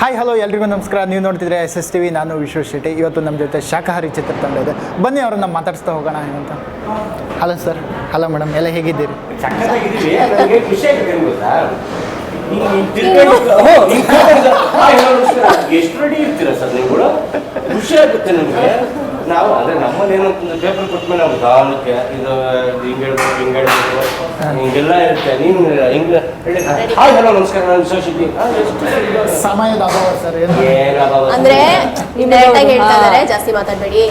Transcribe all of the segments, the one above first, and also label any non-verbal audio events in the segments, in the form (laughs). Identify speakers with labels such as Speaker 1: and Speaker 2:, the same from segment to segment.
Speaker 1: Hi hello ಎಲ್ರಿಗೂ ನಮಸ್ಕಾರ. ನೀವು ನೋಡ್ತಿದ್ರೆ ಎಸ್ ಎಸ್ ಟಿ ವಿ ನಾನು ವಿಶ್ವ ಶೆಟ್ಟಿ. ಇವತ್ತು ನಮ್ಮ ಜೊತೆ ಶಾಖಾಹಾರಿ ಚಿತ್ರ ತಂಡ ಇದೆ. ಬನ್ನಿ ಅವ್ರನ್ನ ಮಾತಾಡಿಸ್ತಾ ಹೋಗೋಣ ಏನಂತ. ಹಲೋ ಸರ್ ಹಲೋ ಮೇಡಮ್ ಎಲ್ಲ ಹೇಗಿದ್ದೀರಿ.
Speaker 2: ಎಷ್ಟು ರೆಡಿ ಇರ್ತೀರಾ ಸರ್ ನೀವು ಕೂಡ? ಖುಷಿ ಆಗುತ್ತೆ ನಮಗೆ. ನಾವು ಅಂದ್ರೆ ನಮ್ಮಲ್ಲಿ ಏನು ಪೇಪರ್ ಕೊಟ್ಮೇಲೆ ನಾವು ದಾನಕ್ಕೆ ಇದು ಹಿಂಗೆ ಹೇಳ್ಬೇಕು ಹಿಂಗೆ ಹೇಳ್ಬೇಕು. ಹಿಂಗೆಲ್ಲ ಇರುತ್ತೆ. ನೀನ್ ಹಿಂಗ್ ಹೇಳಿ. ಹಾಯ್ ಹಲೋ ನಮಸ್ಕಾರ. ನಾನು ವಿಶ್ವಶಿದ್ದಿ
Speaker 1: ಸಮಯದ ಅಭಾವ ಸರ್ ಏನು?
Speaker 2: ಏನಪ್ಪ
Speaker 3: ಅಂದ್ರೆ ಡೈರೆಕ್ಟ್ ಆಗಿ ಹೇಳ್ತಾ ಇದಾರೆ ಜಾಸ್ತಿ ಮಾತಾಡ್ಬೇಡಿ.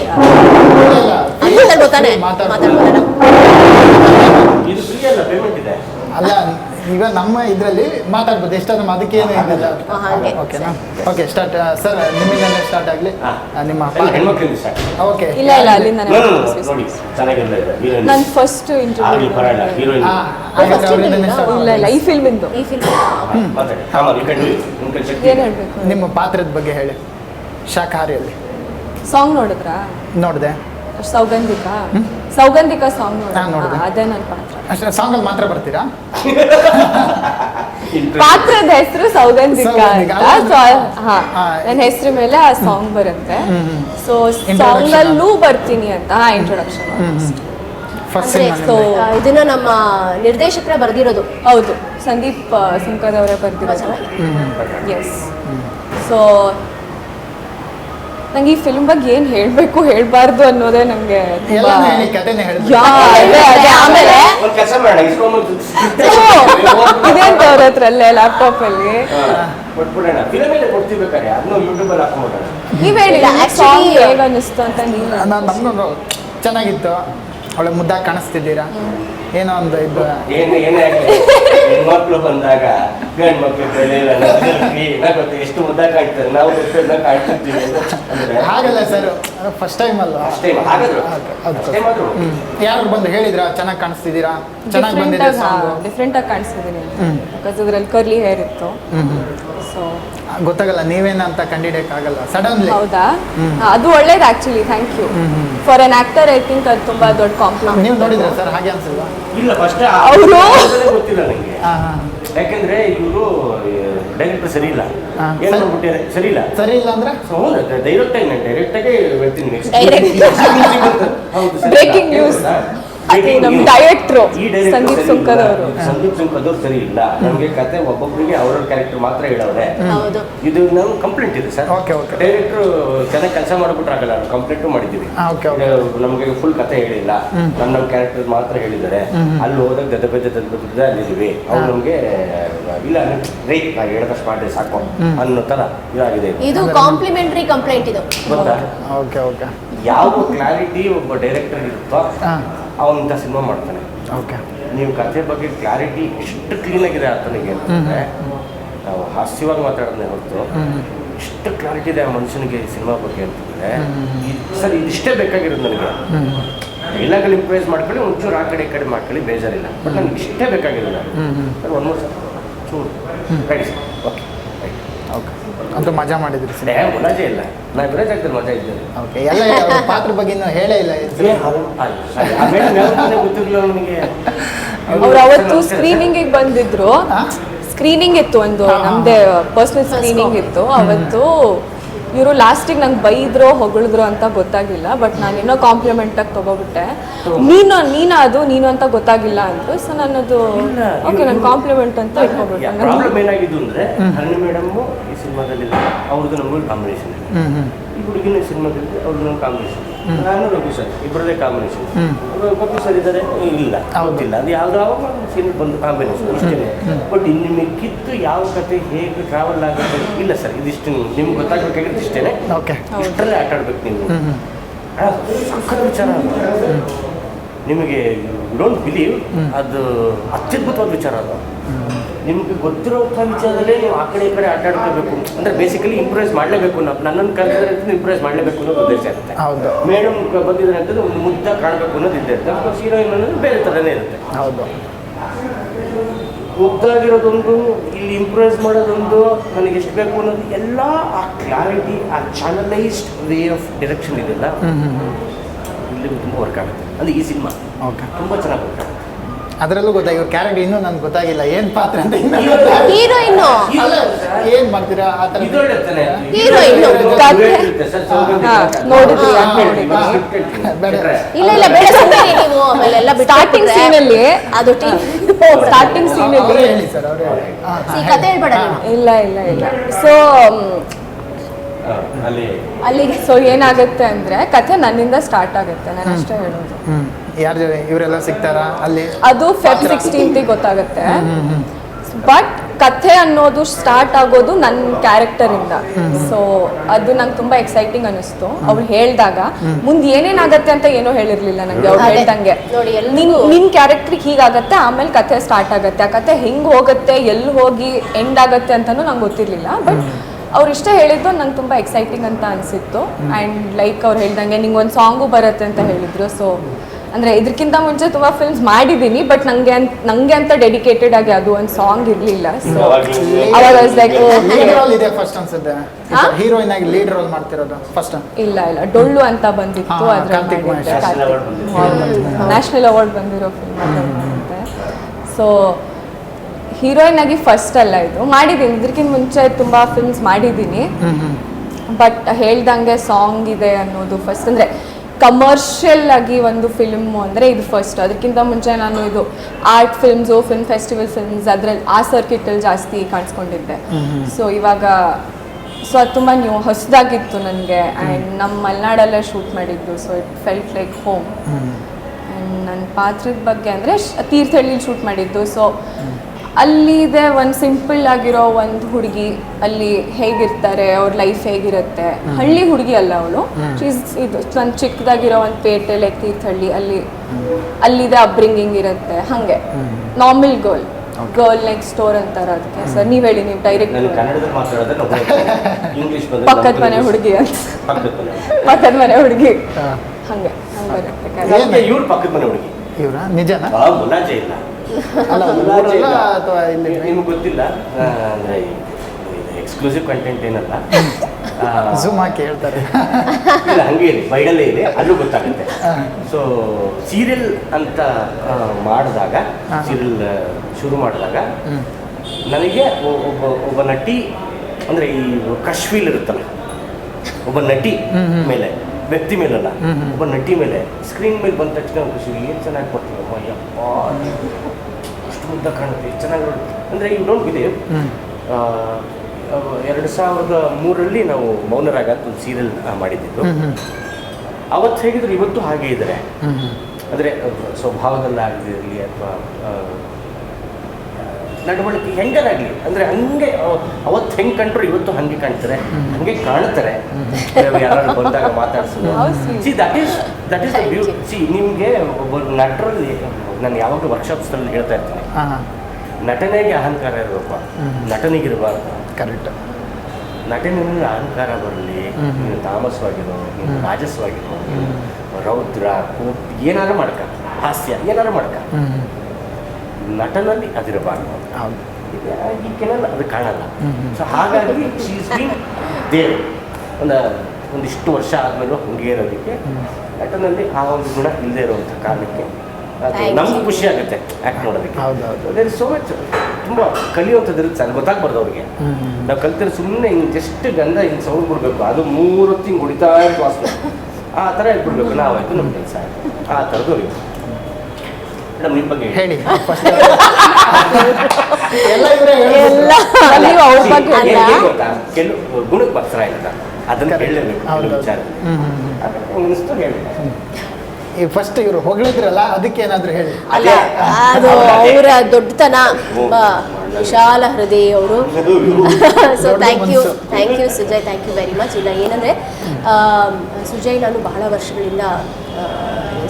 Speaker 3: ಅಂತ ಗೊತ್ತಾನೆ.
Speaker 1: ಮಾತಾಡ್ಬೋದು.
Speaker 2: ಇದು ಫ್ರೀ ಅಲ್ಲ ಪೇಮೆಂಟ್ ಇದೆ?
Speaker 1: ಅಲ್ಲ ಈಗ ನಮ್ಮ ಇದರಲ್ಲಿ ಮಾತಾಡ್ಬೋದು ಎಷ್ಟಾದ್ರೂ ಅದಕ್ಕೇನು ಇದಿಲ್ಲ. ಓಕೆನಾ ಓಕೆ ಸ್ಟಾರ್ಟ್ ಸರ್. ನಿಮ್ಮಿಂದಲೇ ಸ್ಟಾರ್ಟ್ ಆಗಲಿ. ನಿಮ್ಮ
Speaker 2: ಹೆಣ್ಮಕ್ಳಿಂದ
Speaker 1: ಓಕೆ
Speaker 4: ಇಲ್ಲ ಇಲ್ಲ ಅಲ್ಲಿಂದ
Speaker 2: ನೋಡಿ ಚೆನ್ನಾಗಿಲ್ಲ ಇದೆ ಹೀರೋಯಿನ್
Speaker 4: ನನ್ನ ಫಸ್ಟ್ ಇಂಟರ್ವ್ಯೂ
Speaker 2: ಪರವಾಗಿಲ್ಲ ಹೀರೋಯಿನ್
Speaker 4: ಇಲ್ಲ ಇಲ್ಲ ಈ ಫಿಲ್ಮ್ ಇಂದು
Speaker 3: ಈ ಫಿಲ್ಮ್.
Speaker 2: ನಿಮ್ಮ
Speaker 1: ಪಾತ್ರದ ಬಗ್ಗೆ ಹೇಳಿ. ಶಾಕಾಹಾರಿಯಲ್ಲಿ
Speaker 4: ಸಾಂಗ್ ನೋಡಿದ್ರಾ?
Speaker 1: ನೋಡಿದೆ.
Speaker 4: ಸೌಗಂಧಿಕ ಸೌಗಂಧಿಕ ಸಾಂಗ್
Speaker 1: ನೋಡ್ದೆ.
Speaker 4: ಅದೇ ನನ್ನ ಪಾತ್ರ.
Speaker 1: ಅಷ್ಟೇ ಸಾಂಗಲ್ಲಿ ಮಾತ್ರ ಬರ್ತೀರಾ? (laughs)
Speaker 4: ಪಾತ್ರದ ಹೆಸರು ಸೌಗಂಧಿಕ
Speaker 1: ಸೌಗಂಧಿಕ.
Speaker 4: ಅಂತ ಸೊ ಹಾ
Speaker 1: ಹಾ.
Speaker 4: ನನ್ನ ಹೆಸರು ಮೇಲೆ ಆ ಸಾಂಗ್ ಬರುತ್ತೆ. ಸೊ
Speaker 1: Introduction
Speaker 4: ಸಾಂಗ್ ಅಲ್ಲೂ. ಬರ್ತೀನಿ ಅಂತ ಇಂಟ್ರೊಡಕ್ಷನ್
Speaker 1: ಫಸ್ಟ್
Speaker 3: ಅಂದ್ರೆ
Speaker 1: ಸಿನಿಮಾ
Speaker 3: ಸೊ ಇದನ್ನ ನಮ್ಮ ನಿರ್ದೇಶಕರ ಬರ್ದಿರೋದು.
Speaker 4: ಹೌದು ಸಂದೀಪ್ ಸುಂಕದವರೇ ಬರ್ದಿರೋದು. ಎಸ್ ಸೊ ನಂಗೆ ಈ ಫಿಲ್ಮ್ ಬಗ್ಗೆ ಏನ್ ಹೇಳ್ಬೇಕು ಹೇಳ್ಬಾರ್ದು ಅನ್ನೋದೇ ನಂಗೆ ತುಂಬಾ
Speaker 1: ಎಲ್ಲಾನು ಕಥೆನೇ ಹೇಳಿ
Speaker 4: ಯಾ ಅದೇ ಅದೇ ಆಮೇಲೆ ಇದೆ ಅಂತ ಅವ್ರ ಹತ್ರ ಅಲ್ಲೇ ಲ್ಯಾಪ್ಟಾಪ್ ಅಲ್ಲಿ ನೀವ್ ಹೇಳಿ ಸಾಂಗ್ ಹೇಗ ಅನಿಸ್ತು ಅಂತ ನೀವು
Speaker 1: ಚೆನ್ನಾಗಿತ್ತು. ಒಳ್ಳೆ ಮುದ್ದಾಗಿ ಕಾಣಿಸ್ತಿದ್ದೀರಾ? ಏನೋ ಒಂದು ಇದು.
Speaker 2: ಏನು ಹೆಣ್ಮಕ್ಳು ಬಂದಾಗ ಬೆಳೆಯಲ್ಲ ಎಷ್ಟು ಮುದ್ದಾಗ ಕಾಣ್ತಾರೆ? ನಾವು ಗೊತ್ತಿಲ್ಲ ಕಾಣ್ತಿರ್ತೀವಿ ಅಂತ ಅಂದ್ರೆ.
Speaker 1: ಹಾಗಲ್ಲ ಸರ್ ಫಸ್ಟ್ ಟೈಮ್ ಅಲ್ವಾ?
Speaker 2: ಅಷ್ಟೇ ಹಾಗಾದ್ರು?
Speaker 1: ಯಾರು ಬಂದು ಹೇಳಿದ್ರಾ? ಚೆನ್ನಾಗಿ ಕಾಣಿಸ್ತಿದ್ದೀರಾ? ಚೆನ್ನಾಗಿ ಬಂದಿದೆ ಡಿಫ್ರೆಂಟಾಗಿ
Speaker 4: ಡಿಫ್ರೆಂಟ್ ಆಗಿ ಕಾಣಿಸ್ತಿದ್ದೀನಿ. ಬಿಕಾಸ್ ಅದ್ರಲ್ಲಿ ಕರ್ಲಿ ಹೇರ್ ಇತ್ತು. ಸೊ
Speaker 1: ಗೊತ್ತಾಗಲ್ಲ ನೀವೇನಂತ ಕಂಡಿಡಿಯಕ್ ಆಗಲ್ಲ ಸಡನ್ಲಿ
Speaker 4: ಹೌದಾ? ಅದು ಒಳ್ಳೇದು actually thank you for an actor I think ಅದು ತುಂಬಾ ದೊಡ್ಡ ಕಾಂಪ್ಲಿಮೆಂಟ್
Speaker 1: ನೀವು ನೋಡಿದ್ರೆ ಸರ್ ಹಾಗೆ ಅನ್ಸಲ್ವಾ
Speaker 2: ಇಲ್ಲ ಫಸ್ಟ್
Speaker 4: ಅವರು
Speaker 2: ಗೊತ್ತಿಲ್ಲ ನನಗೆ ಯಾಕಂದ್ರೆ ಇವರು ಡೈರೆಕ್ಟರ್ ಸರಿ ಇಲ್ಲ ಏನು
Speaker 1: ಸರಿ.
Speaker 2: ಮಾಡ್ಬಿಟ್ಟಿದ್ದಾರೆ ಸರಿ ಇಲ್ಲ
Speaker 1: ಸರಿ ಇಲ್ಲ ಅಂದ್ರೆ
Speaker 2: ಹೌದು ಡೈರೆಕ್ಟ್ ಆಗಿ ನಾನು ಡೈರೆಕ್ಟ್ ಆಗಿ ಹೇಳ್ತೀನಿ ನೆಕ್ಸ್ಟ್
Speaker 3: Direct. (laughs)
Speaker 4: ಅದು ನಮ್ಮ ಸಂದೀಪ್ ಸುಂಕದವರು.
Speaker 2: ಸಂದೀಪ್ ಸುಂಕದವ್ರು ಸರಿ ಇಲ್ಲ. ನಮಗೆ ಕತೆ ಒಬ್ಬೊಬ್ಬರಿಗೆ ಅವ್ರವ್ರ ಕ್ಯಾರೆಕ್ಟರ್ ಮಾತ್ರ ಹೇಳವ್ರೆ.
Speaker 3: ಹೌದು.
Speaker 2: ಇದು ನಮ್ ಕಂಪ್ಲೇಂಟ್ ಇದೆ ಸರ್.
Speaker 1: Okay okay.
Speaker 2: ಡೈರೆಕ್ಟ್ರು ಚೆನ್ನಾಗಿ ಕೆಲಸ ಮಾಡ್ಬಿಟ್ರಾಗಲ್ಲ ನಾವು ಕಂಪ್ಲೇಂಟು ಮಾಡಿದ್ದೀವಿ. ಇದು ನಮಗೆ ಫುಲ್ ಕತೆ ಹೇಳಿಲ್ಲ. ನಮ್ಮ ನಮ್ಮ ಕ್ಯಾರೆಕ್ಟರ್ ಮಾತ್ರ ಹೇಳಿದ್ದಾರೆ. ಅಲ್ಲಿ ಹೋದಾಗ ಗದ ಬೆದ್ದ ಗದ ಬೆದ್ದ ಅಲ್ಲಿದ್ದೀವಿ ಅವ್ರು ನಮಗೆ ಇಲ್ಲ ರೈ ನಾವು ಹೇಳಿದಷ್ಟು ಮಾಡಿದ್ರೆ ಸಾಕು ಅನ್ನೋ ಥರ ಇದಾಗಿದೆ. ಇದು.
Speaker 3: ಇದು ಕಾಂಪ್ಲಿಮೆಂಟರಿ ಕಂಪ್ಲೇಂಟ್ ಇದು.
Speaker 2: ಗೊತ್ತಾ?
Speaker 1: Okay okay.
Speaker 2: ಯಾವ ಕ್ಲಾರಿಟಿ ಒಬ್ಬ ಡೈರೆಕ್ಟರ್ ಇರುತ್ತೋ ಇಂಥ ಸಿನಿಮಾ ಮಾಡ್ತಾನೆ.
Speaker 1: ಓಕೆ.
Speaker 2: ನೀವು ಕಥೆ ಬಗ್ಗೆ ಕ್ಲಾರಿಟಿ ಎಷ್ಟು ಕ್ಲೀನಾಗಿದೆ ಆತನಿಗೆ ಅಂತಂದ್ರೆ ನಾವು ಹಾಸ್ಯವಾಗಿ ಮಾತಾಡೋದನ್ನೇ ಹೊರತು ಎಷ್ಟು ಕ್ಲಾರಿಟಿ ಇದೆ ಆ ಮನುಷ್ಯನಿಗೆ ಈ ಸಿನಿಮಾ ಬಗ್ಗೆ ಅಂತಂದ್ರೆ ಸರ್ ಇದಿಷ್ಟೇ ಬೇಕಾಗಿರೋದು ನನಗೆ. ಡೈಲಾಗಲ್ಲಿ ಇಂಪ್ರೈಸ್ ಮಾಡ್ಕೊಳ್ಳಿ ಒಂಚೂರು ಆ ಕಡೆ ಈ ಕಡೆ ಮಾಡ್ಕೊಳ್ಳಿ ಬೇಜಾರಿಲ್ಲ. ಬಟ್ ನನಗೆ ಇಷ್ಟೇ ಬೇಕಾಗಿರೋದು. ಸರ್ ಒಂದು ಮೂರು ಸರ್ ಚೂರು. ಸರ್ ಓಕೆ
Speaker 1: ಅಂತೂ ಮಜಾ ಮಾಡಿದ್ರಿ
Speaker 2: ಸರ್?
Speaker 1: ಸಿನಿಮಾ
Speaker 2: ಮಜಾ ಇಲ್ಲ. ನಾನು ಬರೋ ಜಾಗದಲ್ಲಿ ಮಜಾ ಇದ್ದೇನೆ
Speaker 1: ಓಕೆ ಎಲ್ಲ ಅವ್ರ ಪಾತ್ರ ಬಗ್ಗೆ ಇನ್ನೂ ಹೇಳೇ ಇಲ್ಲ.
Speaker 2: ಗೊತ್ತಿರಲಿಲ್ಲ
Speaker 4: ಅವ್ರು ಅವತ್ತು ಸ್ಕ್ರೀನಿಂಗ್ ಬಂದಿದ್ರು. ಸ್ಕ್ರೀನಿಂಗ್ ಇತ್ತು ಒಂದು. ನಮ್ದೇ ಪರ್ಸನಲ್ ಸ್ಕ್ರೀನಿಂಗ್ ಇತ್ತು. ಅವತ್ತು ಇವರು ಲಾಸ್ಟಿಗೆ ನಂಗೆ ಬೈದ್ರೋ ಹೊಗಳಿದ್ರು ಅಂತ ಗೊತ್ತಾಗಿಲ್ಲ ಬಟ್ ನಾನು ಇನ್ನೂ ಕಾಂಪ್ಲಿಮೆಂಟ್ ಆಗಿ ತಗೋಬಿಟ್ಟೆ. ನೀನು ನೀನು ಅದು ನೀನು ಅಂತ ಗೊತ್ತಾಗಿಲ್ಲ ಅಂದ್ರು ಸೊ ನಾನು
Speaker 2: ಅದು
Speaker 4: ಓಕೆ ನಾನು ಕಾಂಪ್ಲಿಮೆಂಟ್ ಅಂತ ಇಟ್ಕೊಬಿಟ್ಟೆ
Speaker 2: ಪ್ರಾಬ್ಲಮ್ ಏನಾಗಿದ್ದು ಅಂದ್ರೆ ಹರಣಿ ಮೇಡಮ್ ಈ ಸಿನಿಮಾದಲ್ಲಿ ಅವ್ರದ್ದು ನಮ್ಮ ಕಾಂಬಿನೇಷನ್ ಈ ಹುಡುಗಿನ ಸಿನಿಮಾದಲ್ಲಿ ಅವ್ರದ್ದು ನಮ್ಮ ಕಾಂಬಿನೇಷನ್ ನಾನು ರಘು ಸರ್ ಇಬ್ಬರದೇ ಕಾಂಬಿನೇಷನ್ ಗೊತ್ತು ಸರ್ ಇದ್ದಾರೆ. ಇಲ್ಲ. ಗೊತ್ತಿಲ್ಲ. ಅದು ಯಾವ್ದು ಸಿನಿಮಾ ಬಂದು ಕಾಂಬಿನೇಷನ್ ಇಷ್ಟೇ ಬಟ್ ಇನ್ನು ಮಿಕ್ಕಿತ್ತು ಯಾವ ಕತೆ ಹೇಗೆ ಟ್ರಾವೆಲ್ ಆಗುತ್ತೆ? ಇಲ್ಲ ಸರ್ ಇದಿಷ್ಟು ನಿಮ್ಗೆ ಗೊತ್ತಾಗಬೇಕಾಗಿದ್ದು ಇಷ್ಟೇ ಇಷ್ಟರಲ್ಲೇ ಆಟ ಆಡ್ಬೇಕು ನೀವು. ಅಣ್ಣ, ವಿಚಾರ. ನಿಮಗೆ ಡೋಂಟ್ ಬಿಲೀವ್ ಅದು ಅತ್ಯದ್ಭುತವಾದ ವಿಚಾರ ಅದು. ನಿಮ್ಗೆ ಗೊತ್ತಿರೋ ವಿಚಾರದಲ್ಲೇ ನೀವು ಆ ಕಡೆ ಈ ಕಡೆ ಆಟಾಡ್ಕೋಬೇಕು. ಅಂದರೆ ಬೇಸಿಕಲಿ ಇಂಪ್ರೂವೈಸ್ ಮಾಡಲೇಬೇಕು ನಾವು. ನನ್ನನ್ನು ಕರೆದ್ರೆ ಇಂಪ್ರೂವೈಸ್ ಮಾಡಲೇಬೇಕು ಅನ್ನೋದು ಉದ್ದೇಶ ಇರುತ್ತೆ.
Speaker 1: ಹೌದು.
Speaker 2: ಮೇಡಮ್ ಬಂದಿದ್ರೆ ಅಂತಂದ್ರೆ ಒಂದು ಮುದ್ದ ಕಾಣಬೇಕು ಅನ್ನೋದು ಇದ್ದೇ ಇರುತ್ತೆ. ಅಫ್ಕೋರ್ಸ್ ಹೀರೋಯಿನ್ ಅನ್ನೋದು ಬೇರೆ ಥರನೇ ಇರುತ್ತೆ.
Speaker 1: ಹೌದು.
Speaker 2: ಮುದ್ದಾಗಿರೋದೊಂದು ಇಲ್ಲಿ ಇಂಪ್ರೂವೈಸ್ ಮಾಡೋದೊಂದು ನನಗೆ ಎಷ್ಟು ಬೇಕು ಅನ್ನೋದು ಎಲ್ಲ ಆ ಕ್ಲಾರಿಟಿ ಆ ಚಾನಲೈಸ್ಡ್ ವೇ ಆಫ್ ಡೈರೆಕ್ಷನ್ ಇದೆಲ್ಲ ಇಲ್ಲಿ ತುಂಬ ವರ್ಕ್ ಆಗುತ್ತೆ. ಅಂದರೆ ಈ ಸಿನಿಮಾ
Speaker 1: ಓಕೆ
Speaker 2: ತುಂಬ ಚೆನ್ನಾಗಿ ವರ್ಕ್ ಆಗುತ್ತೆ.
Speaker 1: ಅದರಲ್ಲೂ ಗೊತ್ತಾಗಿ ಇವ್ರ ಕ್ಯಾರೆಕ್ಟರ್ ಇನ್ನೂ ನನ್ಗೆ ಗೊತ್ತಾಗಿಲ್ಲ. ಏನ್ ಪಾತ್ರ ಅಂತ ಇನ್ನೂ
Speaker 3: ಹೀರೋಯಿನ್
Speaker 1: ಅಲ್ಲ, ಏನ್ ಮಾಡ್ತೀರಾ ಆ ಥರ.
Speaker 3: ಇಲ್ಲ ಇಲ್ಲ ಬೇಡ ಸುಮ್ಮನೆ ನೀವು ಆಮೇಲೆ ಎಲ್ಲ
Speaker 4: Starting ಸೀನ್ ಅಲ್ಲಿ-
Speaker 3: ಅದು ಟಿ
Speaker 4: ಸ್ಟಾರ್ಟಿಂಗ್
Speaker 1: ಅವರೇ ಹೇಳಿ ಸರ್ ಅವರೇ ಹೇಳಿ. ಹಾ, ಹಾ,
Speaker 3: ಈ ಕತೆ ಹೇಳ್ಬೇಡ ನೀನು.
Speaker 4: ಇಲ್ಲ ಇಲ್ಲ ಇಲ್ಲ. ಸೊ
Speaker 2: ಅಲ್ಲಿ
Speaker 3: ಅಲ್ಲಿಗೆ
Speaker 4: ಸೊ ಏನಾಗುತ್ತೆ ಅಂದ್ರೆ ಕಥೆ ನನ್ನಿಂದ ಸ್ಟಾರ್ಟ್ ಆಗುತ್ತೆ. ನಾನು ಅಷ್ಟೇ ಹೇಳೋದು.
Speaker 1: ಹ್ಮ್. ಯಾರು ಇವರೆಲ್ಲ ಸಿಗ್ತಾರಾ? ಅಲ್ಲಿ
Speaker 4: ಅದು ಫೆಬ್ ಸಿಕ್ಸ್ಟೀನ್ತಿಗೆ ಗೊತ್ತಾಗುತ್ತೆ. ಬಟ್ ಕಥೆ ಅನ್ನೋದು ಸ್ಟಾರ್ಟ್ ಆಗೋದು ನನ್ನ ಕ್ಯಾರೆಕ್ಟರ್ ಇಂದ. ಸೊ ಅದು ನಂಗೆ ತುಂಬಾ ಎಕ್ಸೈಟಿಂಗ್ ಅನಿಸ್ತು ಅವ್ರು ಹೇಳ್ದಾಗ ಮುಂದೆ ಏನೇನಾಗತ್ತೆ ಅಂತ ಏನೋ ಹೇಳಿರ್ಲಿಲ್ಲ ನಂಗೆ ಅವ್ರು. ಹೇಳ್ದಂಗೆ. ನಿನ್ ನಿನ್ ಕ್ಯಾರೆಕ್ಟ್ರಿಗೆ ಹೀಗಾಗತ್ತೆ ಆಮೇಲೆ ಕಥೆ ಸ್ಟಾರ್ಟ್ ಆಗುತ್ತೆ. ಆ ಕಥೆ ಹೆಂಗ್ ಹೋಗುತ್ತೆ ಎಲ್ಲಿ ಹೋಗಿ ಎಂಡ್ ಆಗತ್ತೆ ಅಂತಾನು ನಂಗೆ ಗೊತ್ತಿರ್ಲಿಲ್ಲ. ಬಟ್ ಅವ್ರು ಇಷ್ಟ ಹೇಳಿದ್ದು ನಂಗೆ ತುಂಬಾ ಎಕ್ಸೈಟಿಂಗ್ ಅಂತ ಅನ್ಸಿತ್ತು. ಅಂಡ್ ಲೈಕ್ ಅವ್ರು ಹೇಳ್ದಂಗೆ ನಿಂಗೆ ಒಂದು ಸಾಂಗು ಬರುತ್ತೆ ಅಂತ ಹೇಳಿದ್ರು. ಸೊ ಅಂದ್ರೆ ಇದಕ್ಕಿಂತ ಮುಂಚೆ ತುಂಬಾ ಫಿಲ್ಮ್ಸ್ ಮಾಡಿದ್ದೀನಿ ಬಟ್ ನಂಗೆ ಅಂತ ನಂಗೆ ಅಂತ ಡೆಡಿಕೇಟೆಡ್ ಆಗಿ ಅದು ಒಂದು ಸಾಂಗ್ ಇರಲಿಲ್ಲ. ಸೊ ಅವಾಗ ಲೈಕ್
Speaker 1: ಫಸ್ಟ್ ಅನ್ಸುತ್ತೆ.
Speaker 4: ಹಾ?
Speaker 1: ಹೀರೋಯಿನ್ ಆಗಿ ಲೀಡ್ ರೋಲ್ ಮಾಡ್ತಿರೋದು ಫಸ್ಟ್
Speaker 4: ಇಲ್ಲ ಇಲ್ಲ. ಡೊಳ್ಳು ಅಂತ ಬಂದಿತ್ತು ಅದರ ನ್ಯಾಷನಲ್ ಅವಾರ್ಡ್ ಬಂದಿರೋ ಫಿಲ್ಮ್ ಸೊ ಹೀರೋಯಿನ್ ಆಗಿ ಫಸ್ಟ್ ಅಲ್ಲ ಇದು. ಮಾಡಿದ್ದೀನಿ. ಇದಕ್ಕಿಂತ ಮುಂಚೆ ತುಂಬಾ ಫಿಲ್ಮ್ಸ್ ಮಾಡಿದ್ದೀನಿ. ಬಟ್ ಹೇಳ್ದಂಗೆ ಸಾಂಗ್ ಇದೆ ಅನ್ನೋದು ಫಸ್ಟ್ ಅಂದ್ರೆ ಕಮರ್ಷಿಯಲ್ ಆಗಿ ಒಂದು ಫಿಲ್ಮ್ ಅಂದರೆ ಇದು ಫಸ್ಟ್ ಅದಕ್ಕಿಂತ ಮುಂಚೆ ನಾನು ಇದು art films film festival films ಅದ್ರಲ್ಲಿ ಆ ಸರ್ಕಿಟಲ್ಲಿ ಜಾಸ್ತಿ ಕಾಣಿಸ್ಕೊಂಡಿದ್ದೆ. ಸೊ ಇವಾಗ ಸೊ ಅದು ತುಂಬ ನ್ಯೂ ಹೊಸದಾಗಿತ್ತು ನನಗೆ. ಆ್ಯಂಡ್ ನಮ್ಮ ಮಲೆನಾಡಲ್ಲೇ ಶೂಟ್ ಮಾಡಿದ್ದು. So it felt like home. And ನನ್ನ ಪಾತ್ರದ ಬಗ್ಗೆ ಅಂದರೆ ತೀರ್ಥಹಳ್ಳಿಲಿ ಶೂಟ್ ಮಾಡಿದ್ದು. ಸೊ ಅಲ್ಲಿದೆ ಒಂದು ಸಿಂಪಲ್ ಆಗಿರೋ ಒಂದು ಹುಡುಗಿ ಅಲ್ಲಿ ಹೇಗಿರ್ತಾರೆ ಅವ್ರ ಲೈಫ್ ಹೇಗಿರುತ್ತೆ. ಹಳ್ಳಿ ಹುಡುಗಿ ಅಲ್ಲ ಅವಳು. ಇದು ಒಂದು ಚಿಕ್ಕದಾಗಿರೋ ಒಂದು ಪೇಟೆ ಲೈಕ್ ತೀರ್ಥಹಳ್ಳಿ ಅಲ್ಲಿ ಅಲ್ಲಿದೆ ಅಪ್ಬ್ರಿಂಗಿಂಗ್ ಇರುತ್ತೆ. ಹಾಗೆ. Normal girl girl next store ಅಂತಾರ ಅದಕ್ಕೆ. ಸರ್ ನೀವು ಹೇಳಿ ನೀವು ಡೈರೆಕ್ಟ್ ಪಕ್ಕದ ಮನೆ ಹುಡುಗಿ ಅಂತ.
Speaker 2: ಪಕ್ಕದ ಮನೆ
Speaker 4: ಪಕ್ಕದ ಮನೆ ಹುಡುಗಿ. ಹಂಗೆ. ಹಂಗೆ ಬರುತ್ತೆ
Speaker 1: ಏನ್?
Speaker 2: ಪಕ್ಕದ ಮನೆ ಹುಡುಗಿ.
Speaker 1: ಇವ್ರ? ನಿಜನಾ?
Speaker 2: ಇಲ್ಲ.
Speaker 1: ಅಲ್ಲ (laughs) ಊರಲ್ಲ. ಅಥವಾ ಇಲ್ಲಿ
Speaker 2: ನಿಮ್ಗೆ ಗೊತ್ತಿಲ್ಲ ಅಂದ್ರೆ ಎಕ್ಸ್ಕ್ಲೂಸಿವ್ ಕಂಟೆಂಟ್ ಏನಲ್ಲ (laughs)
Speaker 1: ಝೂಮ್ ಹಾಕಿ ಹೇಳ್ತಾರೆ (laughs)
Speaker 2: ಇಲ್ಲ ಹಂಗೆ ಇದೆ ಬೈಡಲ್ಲೇ ಇದೆ ಅಲ್ಲೂ ಗೊತ್ತಾಗುತ್ತೆ ಸೊ ಸೀರಿಯಲ್ ಅಂತ ಮಾಡಿದಾಗ. ಸೀರಿಯಲ್ ಶುರು ಮಾಡಿದಾಗ ನನಗೆ ಒಬ್ಬ ಒಬ್ಬ ನಟಿ ಅಂದರೆ ಈ ಕಶ್ವೀಲ್ ಇರುತ್ತಲ್ಲ ಒಬ್ಬ ನಟಿ. ಮೇಲೆ ವ್ಯಕ್ತಿ ಮೇಲಲ್ಲ. ಒಬ್ಬ ನಟಿ ಮೇಲೆ ಸ್ಕ್ರೀನ್ ಮೇಲೆ ಬಂದ ತಕ್ಷಣ ಖುಷಿ ಏನು ಚೆನ್ನಾಗಿ ಕೊಡ್ತೀವಮ್ಮ ಯಪ್ಪ ಅಷ್ಟು ಮುದ್ದ ಕಾಣುತ್ತೆ ಎಷ್ಟು ಚೆನ್ನಾಗಿ ಅಂದರೆ ಈಗ ನೋಡ್ಬಿಡಿ
Speaker 1: ಹ್ಮ್.
Speaker 2: ಎರಡು ಸಾವಿರದ ಮೂರರಲ್ಲಿ ನಾವು ಮೌನರಾಗ ಅಂತ ಒಂದು ಸೀರಿಯಲ್ ಮಾಡಿದ್ದು ಅವತ್ತು ಹೇಗಿದ್ರು ಇವತ್ತು ಹಾಗೆ ಇದ್ದಾರೆ ಅಂದರೆ ಸ್ವಭಾವದಲ್ಲಾಗದಿರಲಿ ಅಥವಾ ನಡವಳಿಕೆ ಹೆಂಗನಾಗ್ಲಿ ಅಂದರೆ ಹಂಗೆ ಅವತ್ತು ಹೆಂಗೆ ಕಂಡ್ರು ಇವತ್ತು ಹಂಗೆ ಕಾಣ್ತಾರೆ ಹಂಗೆ ಕಾಣ್ತಾರೆ. ಯಾರು ಬಂದಾಗ ಮಾತಾಡ್ಸೋದು. See. That is that is see ನಿಮಗೆ ಒಬ್ಬ ನಟರಲ್ಲಿ ನಾನು ಯಾವಾಗಲೂ ವರ್ಕ್ಶಾಪ್ಸ್ನಲ್ಲಿ ಹೇಳ್ತಾ ಇರ್ತೀನಿ. ನಟನೆಗೆ ಅಹಂಕಾರ ಇರಬೇಕು. ನಟನಿಗಿರಬಾರ್ದು.
Speaker 1: ಕರೆಕ್ಟ್
Speaker 2: ನಟನೆ ಅಹಂಕಾರ ಬರಲಿ. ನೀನು ತಾಮಸವಾಗಿರೋ ನೀನು ರಾಜಸ್ವಾಗಿರೋ. ರೌದ್ರ ಕೋಪ್ ಏನಾರು ಮಾಡ್ಕ. ಹಾಸ್ಯ ಏನಾರು ಮಾಡ್ಕ. ನಟನಲ್ಲಿ ಅದಿರಬಾರ್ದು
Speaker 1: ಹೌದು.
Speaker 2: ಈ ಕೆಲವೆಲ್ಲ ಅದು ಕಾಣಲ್ಲ. ಸೊ ಹಾಗಾಗಿ ಶೀಸ್ ಬೀನ್ ದೇವ್ ಒಂದು ಒಂದಿಷ್ಟು ವರ್ಷ ಆದಮೇಲೂ ಹಂಗೆ ಇರೋದಕ್ಕೆ ನಟನಲ್ಲಿ ಆ ಒಂದು ಗುಣ ಇಲ್ಲದೆ ಇರುವಂಥ ಕಾರಣಕ್ಕೆ ನಮ್ಗೆ ಖುಷಿ ಆಗುತ್ತೆ ಆ್ಯಕ್ಟ್ ಮಾಡೋದಕ್ಕೆ
Speaker 1: ಹೌದು, ಹೌದು.
Speaker 2: ದೇರ್ ಸೋ ಮಚ್ ತುಂಬ ಕಲಿಯುವಂಥದ್ದು ಇರುತ್ತೆ ಅದು ಗೊತ್ತಾಗ್ಬಾರ್ದು ಅವ್ರಿಗೆ. ನಾವು ಕಲ್ತಿರೋ ಸುಮ್ಮನೆ ಹಿಂಗೆ ಜಸ್ಟ್ ಗಂಧ ಹಿಂಗೆ ಸೌಂಡ್ ಬಿಡಬೇಕು. ಅದು ಮೂರು ಹೊತ್ತು ಹಿಂಗೆ ಹೊಡಿತಾ ವಾಸನೆ ಆ ಥರ ಇಟ್ಬಿಡ್ಬೇಕು. ಆಯಿತು ನಮ್ಮ ಕೆಲಸ ಆಯಿತು ಆ ಥರದ್ದು ಹೇಳಿ.
Speaker 1: ಎಲ್ಲ ಇವರೇ
Speaker 4: ಎಲ್ಲ. ನೀವು ಅವ್ರ
Speaker 2: See,
Speaker 4: ಬಗ್ಗೆ
Speaker 2: ಏನ್-
Speaker 3: ಅಲ್ಲ.
Speaker 2: ಕೆಲವು ಗುಣಕ್ಕೆ ಬರ್ತಾರ ಇಲ್ಲ ಅದನ್ನ ಹೇಳಲೇಬೇಕು
Speaker 1: ಹೌದು,
Speaker 2: ಕೆಲವು
Speaker 1: ಹೌದು.
Speaker 2: ವಿಚಾರ.
Speaker 1: ಹ್ಮ್ ಹ್ಮ್ ಹ್ಮ್.
Speaker 2: ಅದಕ್ಕೆ ಅನಿಸ್ತು ಹೇಳಿ.
Speaker 1: ಈ ಫಸ್ಟ್ ಇವರು ಹೊಗಳಿದ್ರಲ್ಲ ಅದಕ್ಕೆ ಏನಾದ್ರು ಹೇಳಿ.
Speaker 3: ಅಲ್ಲ ಅದು. ಅವರ ದೊಡ್ಡತನ. ತುಂಬಾ ವಿಶಾಲ ಹೃದಯ ಅವರು. So thank you. Thank you Sujay. Thank you very much ಇಲ್ಲ ಏನಂದರೆ ಸುಜಯ್ ನಾನು ಬಹಳ ವರ್ಷಗಳಿಂದ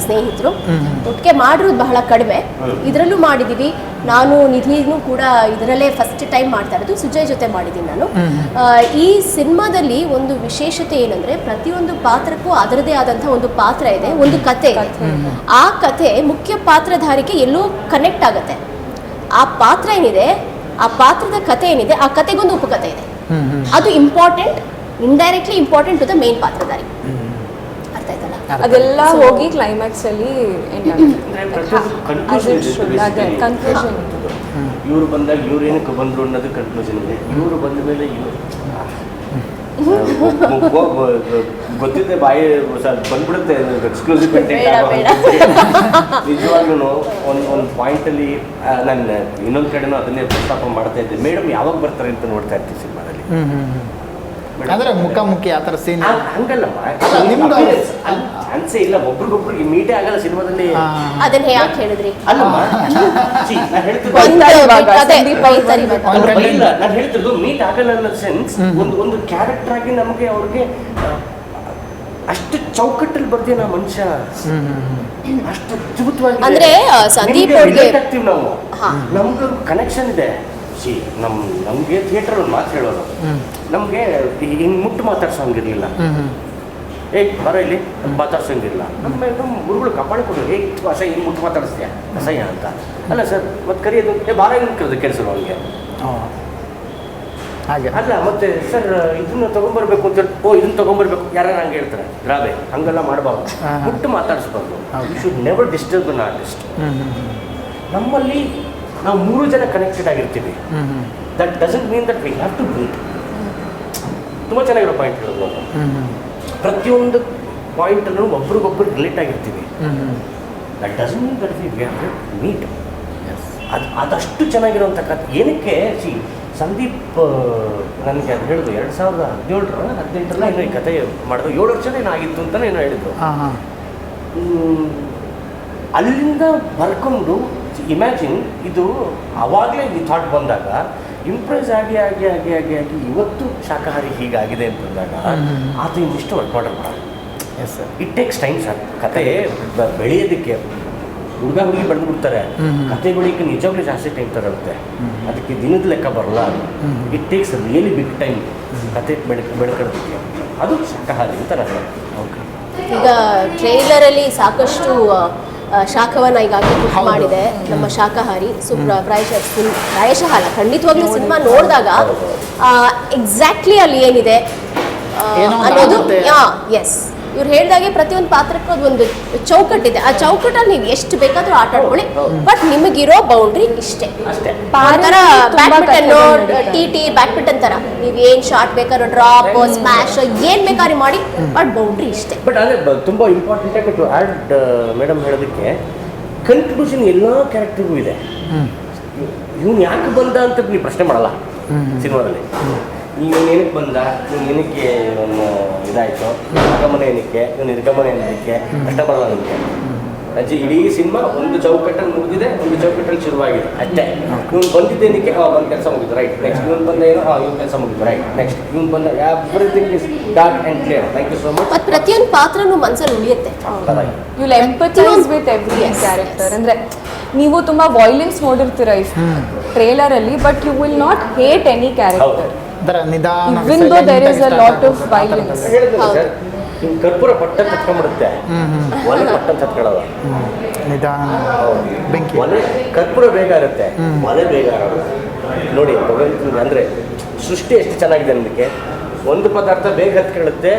Speaker 3: ಸ್ನೇಹಿತರು. ಒಟ್ಟಿಗೆ ಮಾಡಿರೋದು ಬಹಳ ಕಡಿಮೆ. ಇದರಲ್ಲೂ ಮಾಡಿದ್ದೀವಿ ನಾನು ನಿಧಿನೂ ಕೂಡ ಇದರಲ್ಲೇ ಫಸ್ಟ್ ಟೈಮ್ ಮಾಡ್ತಾ ಇರೋದು. ಸುಜಯ್ ಜೊತೆ ಮಾಡಿದ್ದೀನಿ ನಾನು. ಈ ಸಿನಿಮಾದಲ್ಲಿ ಒಂದು ವಿಶೇಷತೆ ಏನಂದ್ರೆ ಪ್ರತಿಯೊಂದು ಪಾತ್ರಕ್ಕೂ ಅದರದೇ ಆದಂತಹ ಒಂದು ಪಾತ್ರ ಇದೆ ಒಂದು ಕತೆ ಆ ಕತೆ ಮುಖ್ಯ ಪಾತ್ರಧಾರಿಗೆ ಎಲ್ಲೋ ಕನೆಕ್ಟ್ ಆಗುತ್ತೆ. ಆ ಪಾತ್ರ ಏನಿದೆ ಆ ಪಾತ್ರದ ಕತೆ ಏನಿದೆ ಆ ಕತೆಗೊಂದು ಉಪಕತೆ ಇದೆ. ಅದು important indirectly important to the main ಪಾತ್ರಧಾರಿ.
Speaker 4: ಅದೆಲ್ಲ ಹೋಗಿ ಕ್ಲೈಮ್ಯಾಕ್ಸ್ ಅಲ್ಲಿ ಎಂಡ್ (clears throat) ಅದೇ ಕನ್ಕ್ಲೂಷನ್
Speaker 2: ಇವ್ರು ಬಂದಾಗ ಇವ್ರು ಏನಕ್ಕೆ ಬಂದ್ರು ಅನ್ನೋದು ಕನ್ಕ್ಲೂಷನ್ ಇದೆ. ಇವರು ಬಂದ ಮೇಲೆ ಇವರು ಗೊತ್ತಿದೆ ಬಾಯಿ ಬಂದ್ಬಿಡುತ್ತೆ ಎಕ್ಸ್ಕ್ಲೂಸಿವ್
Speaker 3: ಕಂಟೆಂಟ್.
Speaker 2: ನಿಜವಾಗ್ಲೂ ಒಂದು ಒಂದು ಪಾಯಿಂಟಲ್ಲಿ ನಾನು ಇನ್ನೊಂದು ಕಡೆನೂ ಅದನ್ನೇ ಪ್ರಸ್ತಾಪ ಮಾಡ್ತಾ ಇದ್ದೆ. ಮೇಡಮ್ ಯಾವಾಗ ಬರ್ತಾರೆ ಅಂತ ನೋಡ್ತಾ ಇರ್ತೀವಿ ಸಿನಿಮಾದಲ್ಲಿ.
Speaker 1: ಅಂದ್ರೆ ಮುಖಾಮುಖಿ ಆ ಥರ ಸೀನ್
Speaker 2: ಹಂಗಲ್ಲ
Speaker 1: ಅಲ್ಲ,
Speaker 2: ಚಾನ್ಸೇ ಇಲ್ಲ ಒಬ್ರಿಗೊಬ್ರಿಗೆ ಮೀಟೇ ಆಗಲ್ಲ ಸಿನಿಮಾದಲ್ಲಿ.
Speaker 3: ಅದನ್ನ ಯಾಕೆ ಹೇಳಿದ್ರಿ?
Speaker 2: ಅಲ್ಲಮ್ಮ ನಾನ್ ಅಲ್ಲ, ನಾನು ಹೇಳ್ತಿದ್ದು ಮೀಟ್ ಆಗಲ್ಲ ಅನ್ನೋ ಸೆನ್ಸ್ ಒಂದು ಒಂದು ಕ್ಯಾರೆಕ್ಟರ್ ಆಗಿ ನಮಗೆ ಅವ್ರಿಗೆ ಅಷ್ಟು ಚೌಕಟ್ಟಲ್ಲಿ ಬರ್ತೀವಿ ನಾವು ಮನುಷ್ಯ. ಅಷ್ಟು ಅದ್ಭುತವಾಗಿ
Speaker 3: ಅಂದ್ರೆ, ಸಂದೀಪ್ ಅವ್ರಿಗೆ-
Speaker 2: ಆಗ್ತೀವಿ ನಾವು.
Speaker 3: ಹಾ.
Speaker 2: ನಮ್ಗೆ ಕನೆಕ್ಷನ್ ಇದೆ. ಸಿ ನಮ್ ನಮ್ಗೆ ಥಿಯೇಟರ್ ಒಂದು ಮಾತು ಹೇಳೋರು ನಮ್ಗೆ ಹಿಂಗ್ ಮುಟ್ಟು ಮಾತಾಡ್ಸೋಂಗಿರ್ಲಿಲ್ಲ ಏ ಬರೋ ಇಲ್ಲಿ ಮಾತಾಡ್ಸಂಗಿಲ್ಲ ನಮ್ಮ ನಮ್ಮ ಗುರುಗಳು ಕಾಪಾಡಿಕೊಂಡ್ರು ಕೊಡು ಏ ಅಸಹ್ಯ ಹಿಂಗೆ ಮುಟ್ಟು ಮಾತಾಡಿಸ್ತೀಯ? ಅಸಹ್ಯ ಅಂತ. ಅಲ್ಲ ಸರ್ ಮತ್ತು ಕರಿಯೋದು ಏ ಬಾರ ಹಿಂಗೆ ಕೆಲಸರು ಅವನಿಗೆ?
Speaker 1: ಹಾಗೆ.
Speaker 2: ಅಲ್ಲ ಮತ್ತೆ ಸರ್ ಇದನ್ನ ತಗೊಂಡ್ಬರ್ಬೇಕು ಅಂತ ಹೇಳಿ, ಓ ಇದನ್ನ ತಗೊಂಡ್ಬರ್ಬೇಕು ಯಾರು ಹಂಗೆ ಹೇಳ್ತಾರೆ? ರಾಬೆ ಹಂಗೆಲ್ಲ ಮಾಡಬಾರ್ದು. ಮುಟ್ಟು ಮಾತಾಡಿಸ್ಬಾರ್ದು. You should never disturb an artist ನಮ್ಮಲ್ಲಿ ನಾವು ಮೂರು ಜನ ಕನೆಕ್ಟೆಡ್ ಆಗಿರ್ತೀವಿ. That doesn't mean that we have to meet ತುಂಬ ಚೆನ್ನಾಗಿರೋ ಪಾಯಿಂಟ್
Speaker 1: ಹ್ಞೂ
Speaker 2: ಪ್ರತಿಯೊಂದು ಪಾಯಿಂಟಲ್ಲೂ ಒಬ್ರಿಗೊಬ್ರು ರಿಲೇಟ್ ಆಗಿರ್ತೀವಿ. That does mean that we have to meet ಅದು ಅದಷ್ಟು ಚೆನ್ನಾಗಿರುವಂಥ ಕಥೆ. ಏನಕ್ಕೆ ಸಿ ಸಂದೀಪ್ ನನಗೆ ಅದು ಹೇಳಿದ್ರು ಎರಡು ಸಾವಿರದ ಹದಿನೇಳರ ಹದಿನೆಂಟರಲ್ಲ ಏನೋ ಈ ಕಥೆ ಮಾಡಿದ್ರು. ಏಳು ವರ್ಷ ಏನಾಗಿತ್ತು ಅಂತ ಏನೋ ಹೇಳಿದ್ರು. ಅಲ್ಲಿಂದ ಬರ್ಕೊಂಡು ಇಮ್ಯಾಜಿನ್ ಇದು ಆವಾಗಲೇ ಈ ಥಾಟ್ ಬಂದಾಗ ಇಂಪ್ರೆಸ್ ಆಗಿ ಆಗಿ ಆಗಿ ಆಗಿ ಆಗಿ ಇವತ್ತು ಶಾಖಾಹಾರಿ ಹೀಗಾಗಿದೆ ಅಂತಂದಾಗ. ಆತ ಇಂದಿಷ್ಟು ವರ್ಕ್ ಮಾಡಲ್ಲ
Speaker 1: yes sir
Speaker 2: it takes time sir ಕತೆ ಬೆಳೆಯೋದಕ್ಕೆ ಹುಡುಗ ಹುಡುಗಿ ಬಂದುಬಿಡ್ತಾರೆ. ಬಿಡ್ತಾರೆ ಕತೆ ಬೆಳೆಯೋಕ್ಕೆ ನಿಜವಾಗ್ಲೂ ಜಾಸ್ತಿ ಟೈಮ್ ತಗೊಳುತ್ತೆ ಅದಕ್ಕೆ ದಿನದ ಲೆಕ್ಕ ಬರಲ್ಲ ಅದು. It takes really big time ಕತೆ ಬೆಳೆ ಬೆಳ್ಕೊಳ್ಳೋದಕ್ಕೆ. ಅದು ಶಾಖಾಹಾರಿ ಅಂತ ನಾನು
Speaker 1: ಓಕೆ
Speaker 3: ಈಗ ಟ್ರೈಲರಲ್ಲಿ ಸಾಕಷ್ಟು ಶಾಖವನ್ನ ಈಗಾಗಲೇ ಬುಕ್ ಮಾಡಿದೆ. ನಮ್ಮ ಶಾಖಾಹಾರಿ ಸೊ ಪ್ರ- ಪ್ರಾಯಶಃ ಪ್ರಾಯಶಃ ಅಲ್ಲ ಖಂಡಿತವಾಗ್ಲೂ ಸಿನಿಮಾ ನೋಡಿದಾಗ ಎಕ್ಸಾಕ್ಟ್ಲಿ ಅಲ್ಲಿ ಏನಿದೆ? ಅನ್ನೋದು. ಎಸ್ ಇವ್ರು ಹೇಳಿದಾಗೆ ಪ್ರತಿಯೊಂದು ಪಾತ್ರಕ್ಕೂ ಅದೊಂದು ಚೌಕಟ್ಟಿದೆ. ಆ ಚೌಕಟ್ಟಲ್ಲಿ ನೀವು ಎಷ್ಟು ಬೇಕಾದ್ರೂ ಆಟ ಆಡ್ಕೊಳ್ಳಿ. ಬಟ್ ನಿಮಗಿರೋ ಬೌಂಡ್ರಿ ಇಷ್ಟೇ. ಬ್ಯಾಡ್ಮಿಂಟನ್ ಟಿ ಟಿ ಬ್ಯಾಡ್ಮಿಂಟನ್ ತರ. ನೀವು ಏನ್ ಶಾರ್ಟ್ ಬೇಕಾದ್ರೂ ಡ್ರಾಪ್ ಸ್ಮ್ಯಾಶ್ ಏನ್ ಬೇಕಾದ್ರೆ ಮಾಡಿ ಬಟ್ ಬೌಂಡ್ರಿ ಇಷ್ಟೇ.
Speaker 2: ಬಟ್ ಅದೇ ತುಂಬಾ ಇಂಪಾರ್ಟೆಂಟ್ ಆಗಿ ಆ್ಯಡ್ ಮೇಡಮ್ ಹೇಳೋದಕ್ಕೆ ಕನ್ಕ್ಲೂಷನ್ ಎಲ್ಲ ಕ್ಯಾರೆಕ್ಟರ್ಗೂ ಇದೆ.
Speaker 1: ಇವ್ನು
Speaker 2: ಇವನು ಯಾಕೆ ಬಂದ ಅಂತ ನೀವು ಪ್ರಶ್ನೆ ಮಾಡಲ್ಲ ಸಿನಿಮಾದಲ್ಲಿ. ಇವನು ಏನಕ್ಕೆ ಬಂದ ನೀವು ಏನಕ್ಕೆ ಇವನು ಇದಾಯಿತು ನಿರ್ಗಮನ ಏನಕ್ಕೆ ಇವನು ನಿರ್ಗಮನ ಏನಕ್ಕೆ ಕಷ್ಟ ಬರಲ್ಲ ನಿಮಗೆ ಅಜ್ಜಿ ಇಡೀ ಸಿನಿಮಾ ಒಂದು ಚೌಕಟ್ಟಲ್ಲಿ ಮುಗಿದಿದೆ ಒಂದು ಚೌಕಟ್ಟಲ್ಲಿ ಶುರುವಾಗಿದೆ ಅಷ್ಟೇ. ಇವ್ನು ಬಂದಿದ್ದೇನಕ್ಕೆ ಹಾಂ ಒಂದು ಕೆಲಸ ಮುಗಿದು ರೈಟ್ ನೆಕ್ಸ್ಟ್ ಇವ್ನು ಬಂದ ಏನು? ಹಾಂ ಇವ್ನ ಕೆಲಸ ಮುಗಿದು ರೈಟ್ ನೆಕ್ಸ್ಟ್ ಇವ್ನು ಬಂದ everything is dark and clear thank you so much
Speaker 3: ಮತ್ತು ಪ್ರತಿಯೊಂದು ಪಾತ್ರನೂ ಮನಸ್ಸಲ್ಲಿ ಉಳಿಯುತ್ತೆ.
Speaker 4: You empathise with every character ಅಂದರೆ ನೀವು ತುಂಬಾ ವಾಯ್ಲೆನ್ಸ್ ನೋಡಿರ್ತೀರ ಈ ಟ್ರೇಲರಲ್ಲಿ but you will not hate any character
Speaker 1: ಅದರ ನಿಧಾನ
Speaker 4: Even though there is a lot of violence.
Speaker 2: ಹೇಳಿದ್ರೆ
Speaker 3: ಹೌದು.
Speaker 2: ಸರ್ ಕರ್ಪೂರ ಪಟ್ಟ
Speaker 1: ಹ್ಞೂ
Speaker 2: ಒಲೆ ಪಟ್ಟ ಹತ್ಕೊಳ್ಳೋದು
Speaker 1: ನಿಧಾನ. ಬೆಂಕಿ.
Speaker 2: ಒಲೆ ಕರ್ಪೂರ ಬೇಗ ಇರುತ್ತೆ. ಒಲೆ ಬೇಗ ಇರೋದು. ನೋಡಿ ಭಗವಂತನ ಅಂದರೆ ಸೃಷ್ಟಿ ಎಷ್ಟು ಚೆನ್ನಾಗಿದೆ ಅನ್ನೋದಕ್ಕೆ ಒಂದು ಪದಾರ್ಥ ಬೇಗ ಹತ್ಕೊಳ್ಳುತ್ತೆ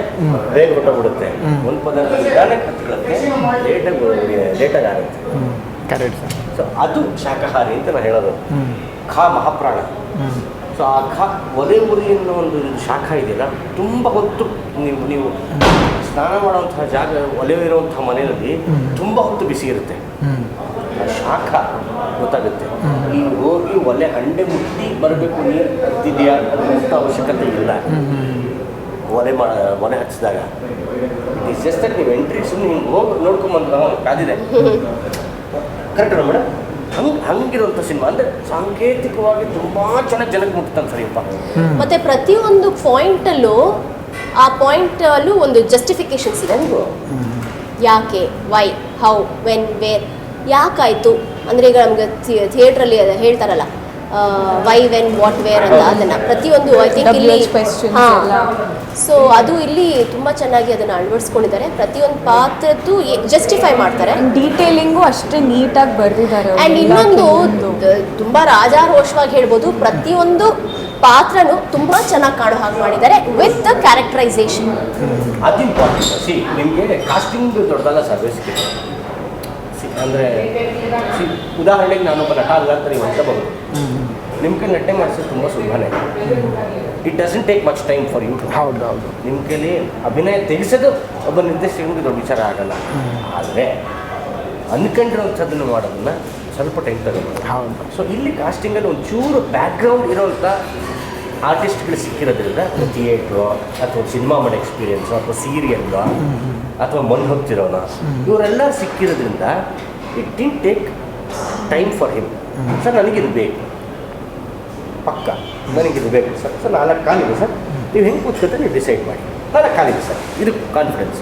Speaker 2: ಬೇಗ ಹೊಟ್ಟೋಗ್ಬಿಡುತ್ತೆ ಒಂದು ಪದಾರ್ಥ ನಿಧಾನಕ್ಕೆ ಹತ್ಕೊಳ್ಳುತ್ತೆ ಲೇಟಾಗಿ ಲೇಟಾಗಿ ಆಗುತ್ತೆ
Speaker 1: ಕರೆಕ್ಟ್ ಸರ್
Speaker 2: ಸೊ ಅದು ಶಾಖಾಹಾರಿ ಅಂತ ನಾನು ಹೇಳೋದು. ಖಾ ಮಹಾಪ್ರಾಣ.
Speaker 1: ಹ್ಞೂ
Speaker 2: ಸೊ ಆ ಖಾ ಒಲೆ ಉರಿ ಅನ್ನೋ ಒಂದು ಶಾಖ ಇದೆಯಲ್ಲ ತುಂಬ ಹೊತ್ತು ನೀವು ನೀವು ಸ್ನಾನ ಮಾಡುವಂತಹ ಜಾಗ ಒಲೆ ಇರುವಂತಹ ಮನೆಯಲ್ಲಿ ತುಂಬ ಹೊತ್ತು ಬಿಸಿ ಇರುತ್ತೆ. ಶಾಖ ಗೊತ್ತಾಗುತ್ತೆ. ಈ ಹೋಗಿ ಒಲೆ ಹಂಡೆ ಮುಟ್ಟಿ ಬರಬೇಕು ನೀರು ಹತ್ತಿದೆಯಾ ಅನ್ನೋಂಥ ಅವಶ್ಯಕತೆ ಇಲ್ಲ. ಒಲೆ ಮಾ ಒಲೆ ಹಚ್ಚಿದಾಗ. ಇಟ್ ಈಸ್ ಜಸ್ಟ್ ನೀವು ಎಂಟ್ರಿ ಸುಮ್ಮನೆ ಹಿಂಗೆ ಹೋಗಿ ನೋಡ್ಕೊಂಬಂದ್ರೆ ಕಾದಿದೆ. ಕರೆಕ್ಟ್ ಮೇಡಮ್ ಹಂಗೆ ಹಂಗಿರುವಂಥ ಸಿನಿಮಾ. ಅಂದರೆ ಸಾಂಕೇತಿಕವಾಗಿ ತುಂಬ ಚೆನ್ನಾಗಿ ಜನಕ್ಕೆ ಮುಟ್ತಾನೆ ಸರಿಯಪ್ಪ
Speaker 3: ಮತ್ತೆ ಪ್ರತಿಯೊಂದು ಪಾಯಿಂಟಲ್ಲೂ ಆ ಪಾಯಿಂಟ್ ಅಲ್ಲೂ ಒಂದು ಜಸ್ಟಿಫಿಕೇಶನ್ಸ್ ಇದೆ ಯಾಕೆ? ವೈ ಹೌ ವೆನ್ ವೇರ್ ಯಾಕಾಯಿತು? ಅಂದ್ರೆ ಈಗ ನಮ್ಗೆ ಥಿಯೇಟ್ರಲ್ಲಿ ಹೇಳ್ತಾರಲ್ಲ ವೈ ವೆನ್ ವಾಟ್ ವೇರ್ ಅಂತ ಅದನ್ನು ಪ್ರತಿಯೊಂದು ಐ ಥಿಂಕ್ ಇಲ್ಲಿ
Speaker 4: ಹಾಂ.
Speaker 3: ಸೊ ಅದು ಇಲ್ಲಿ ತುಂಬಾ ಚೆನ್ನಾಗಿ ಅದನ್ನ ಅಳವಡಿಸ್ಕೊಂಡಿದ್ದಾರೆ. ಪ್ರತಿಯೊಂದು ಪಾತ್ರದ್ದು ಜಸ್ಟಿಫೈ ಮಾಡ್ತಾರೆ.
Speaker 4: ಡೀಟೇಲಿಂಗು ಅಷ್ಟೇ ನೀಟಾಗಿ ಬರೆದಿದ್ದಾರೆ
Speaker 3: ಅಂಡ್ ಇನ್ನೊಂದು ತುಂಬ ರಾಜಾರೋಷವಾಗಿ ಹೇಳ್ಬೋದು ಪ್ರತಿಯೊಂದು ಪಾತ್ರನು ತುಂಬಾ ಚೆನ್ನಾಗಿ ಕಾಣೋ ಹಾಗೆ ಮಾಡಿದ್ದಾರೆ ವಿತ್ ದ ಕ್ಯಾರೆಕ್ಟರೈಸೇಷನ್
Speaker 2: ಅದು ಇಂಪಾರ್ಟೆಂಟ್ ಸಿ ನಿಮಗೆ ಕಾಸ್ಟಿಂಗ್ ದೊಡ್ಡದಲ್ಲ ಸರ್ವಿಸ್ ಅಂದರೆ ಸಿ ಉದಾಹರಣೆಗೆ ನಾನೊಬ್ಬ ನಟ ಅಲ್ಲ ಅಂತ ನೀವು ಅನ್ಕೋಬಹುದು ನಿಮ್ಮ ಕೈ ನಟನೆ ಮಾಡಿಸೋದು ತುಂಬ ಸುಲಭನೇ. It doesn't take much time for you
Speaker 1: ಹೌದು ಹೌದು.
Speaker 2: ನಿಮ್ಮ ಕೈಲಿ ಅಭಿನಯ ತೆಗೆಸೋದು ಒಬ್ಬ ನಿರ್ದೇಶಕನಿಗೆ ದೊಡ್ಡ ವಿಚಾರ ಆಗಲ್ಲ. ಆದರೆ ಅಂದ್ಕೊಂಡಿರೋಂಥದ್ದನ್ನು ಮಾಡೋದನ್ನ ಸ್ವಲ್ಪ ಟೈಮ್ ತಗೋಬೋದು
Speaker 1: ಹೌದು.
Speaker 2: ಸೊ ಇಲ್ಲಿ ಕಾಸ್ಟಿಂಗಲ್ಲಿ ಒಂಚೂರು ಬ್ಯಾಕ್ಗ್ರೌಂಡ್ ಇರೋಂಥ ಆರ್ಟಿಸ್ಟ್ಗಳು ಸಿಕ್ಕಿರೋದ್ರಿಂದ ಥಿಯೇಟ್ರು ಅಥವಾ ಸಿನಿಮಾ ಮಾಡೋ ಎಕ್ಸ್ಪೀರಿಯನ್ಸ್ ಅಥವಾ ಸೀರಿಯಲ್ಲು ಅಥವಾ ಮಣ್ಣು ಹೊತ್ತಿರೋನ ಇವರೆಲ್ಲ ಸಿಕ್ಕಿರೋದ್ರಿಂದ it didn't take time for him. Sir ನನಗಿದು ಬೇಕು. ಪಕ್ಕ. ನನಗಿದು ಬೇಕು ಸರ್. ಸರ್ ನಾಲ್ಕು ಕಾಲಿದೆ ಸರ್. ನೀವು ಹೆಂಗೆ ಕೂತ್ಕೊತ ನೀವು ಡಿಸೈಡ್ ಮಾಡಿ. ನಾಲ್ಕು ಕಾಲಿದೆ ಸರ್. ಇದು ಕಾನ್ಫಿಡೆನ್ಸ್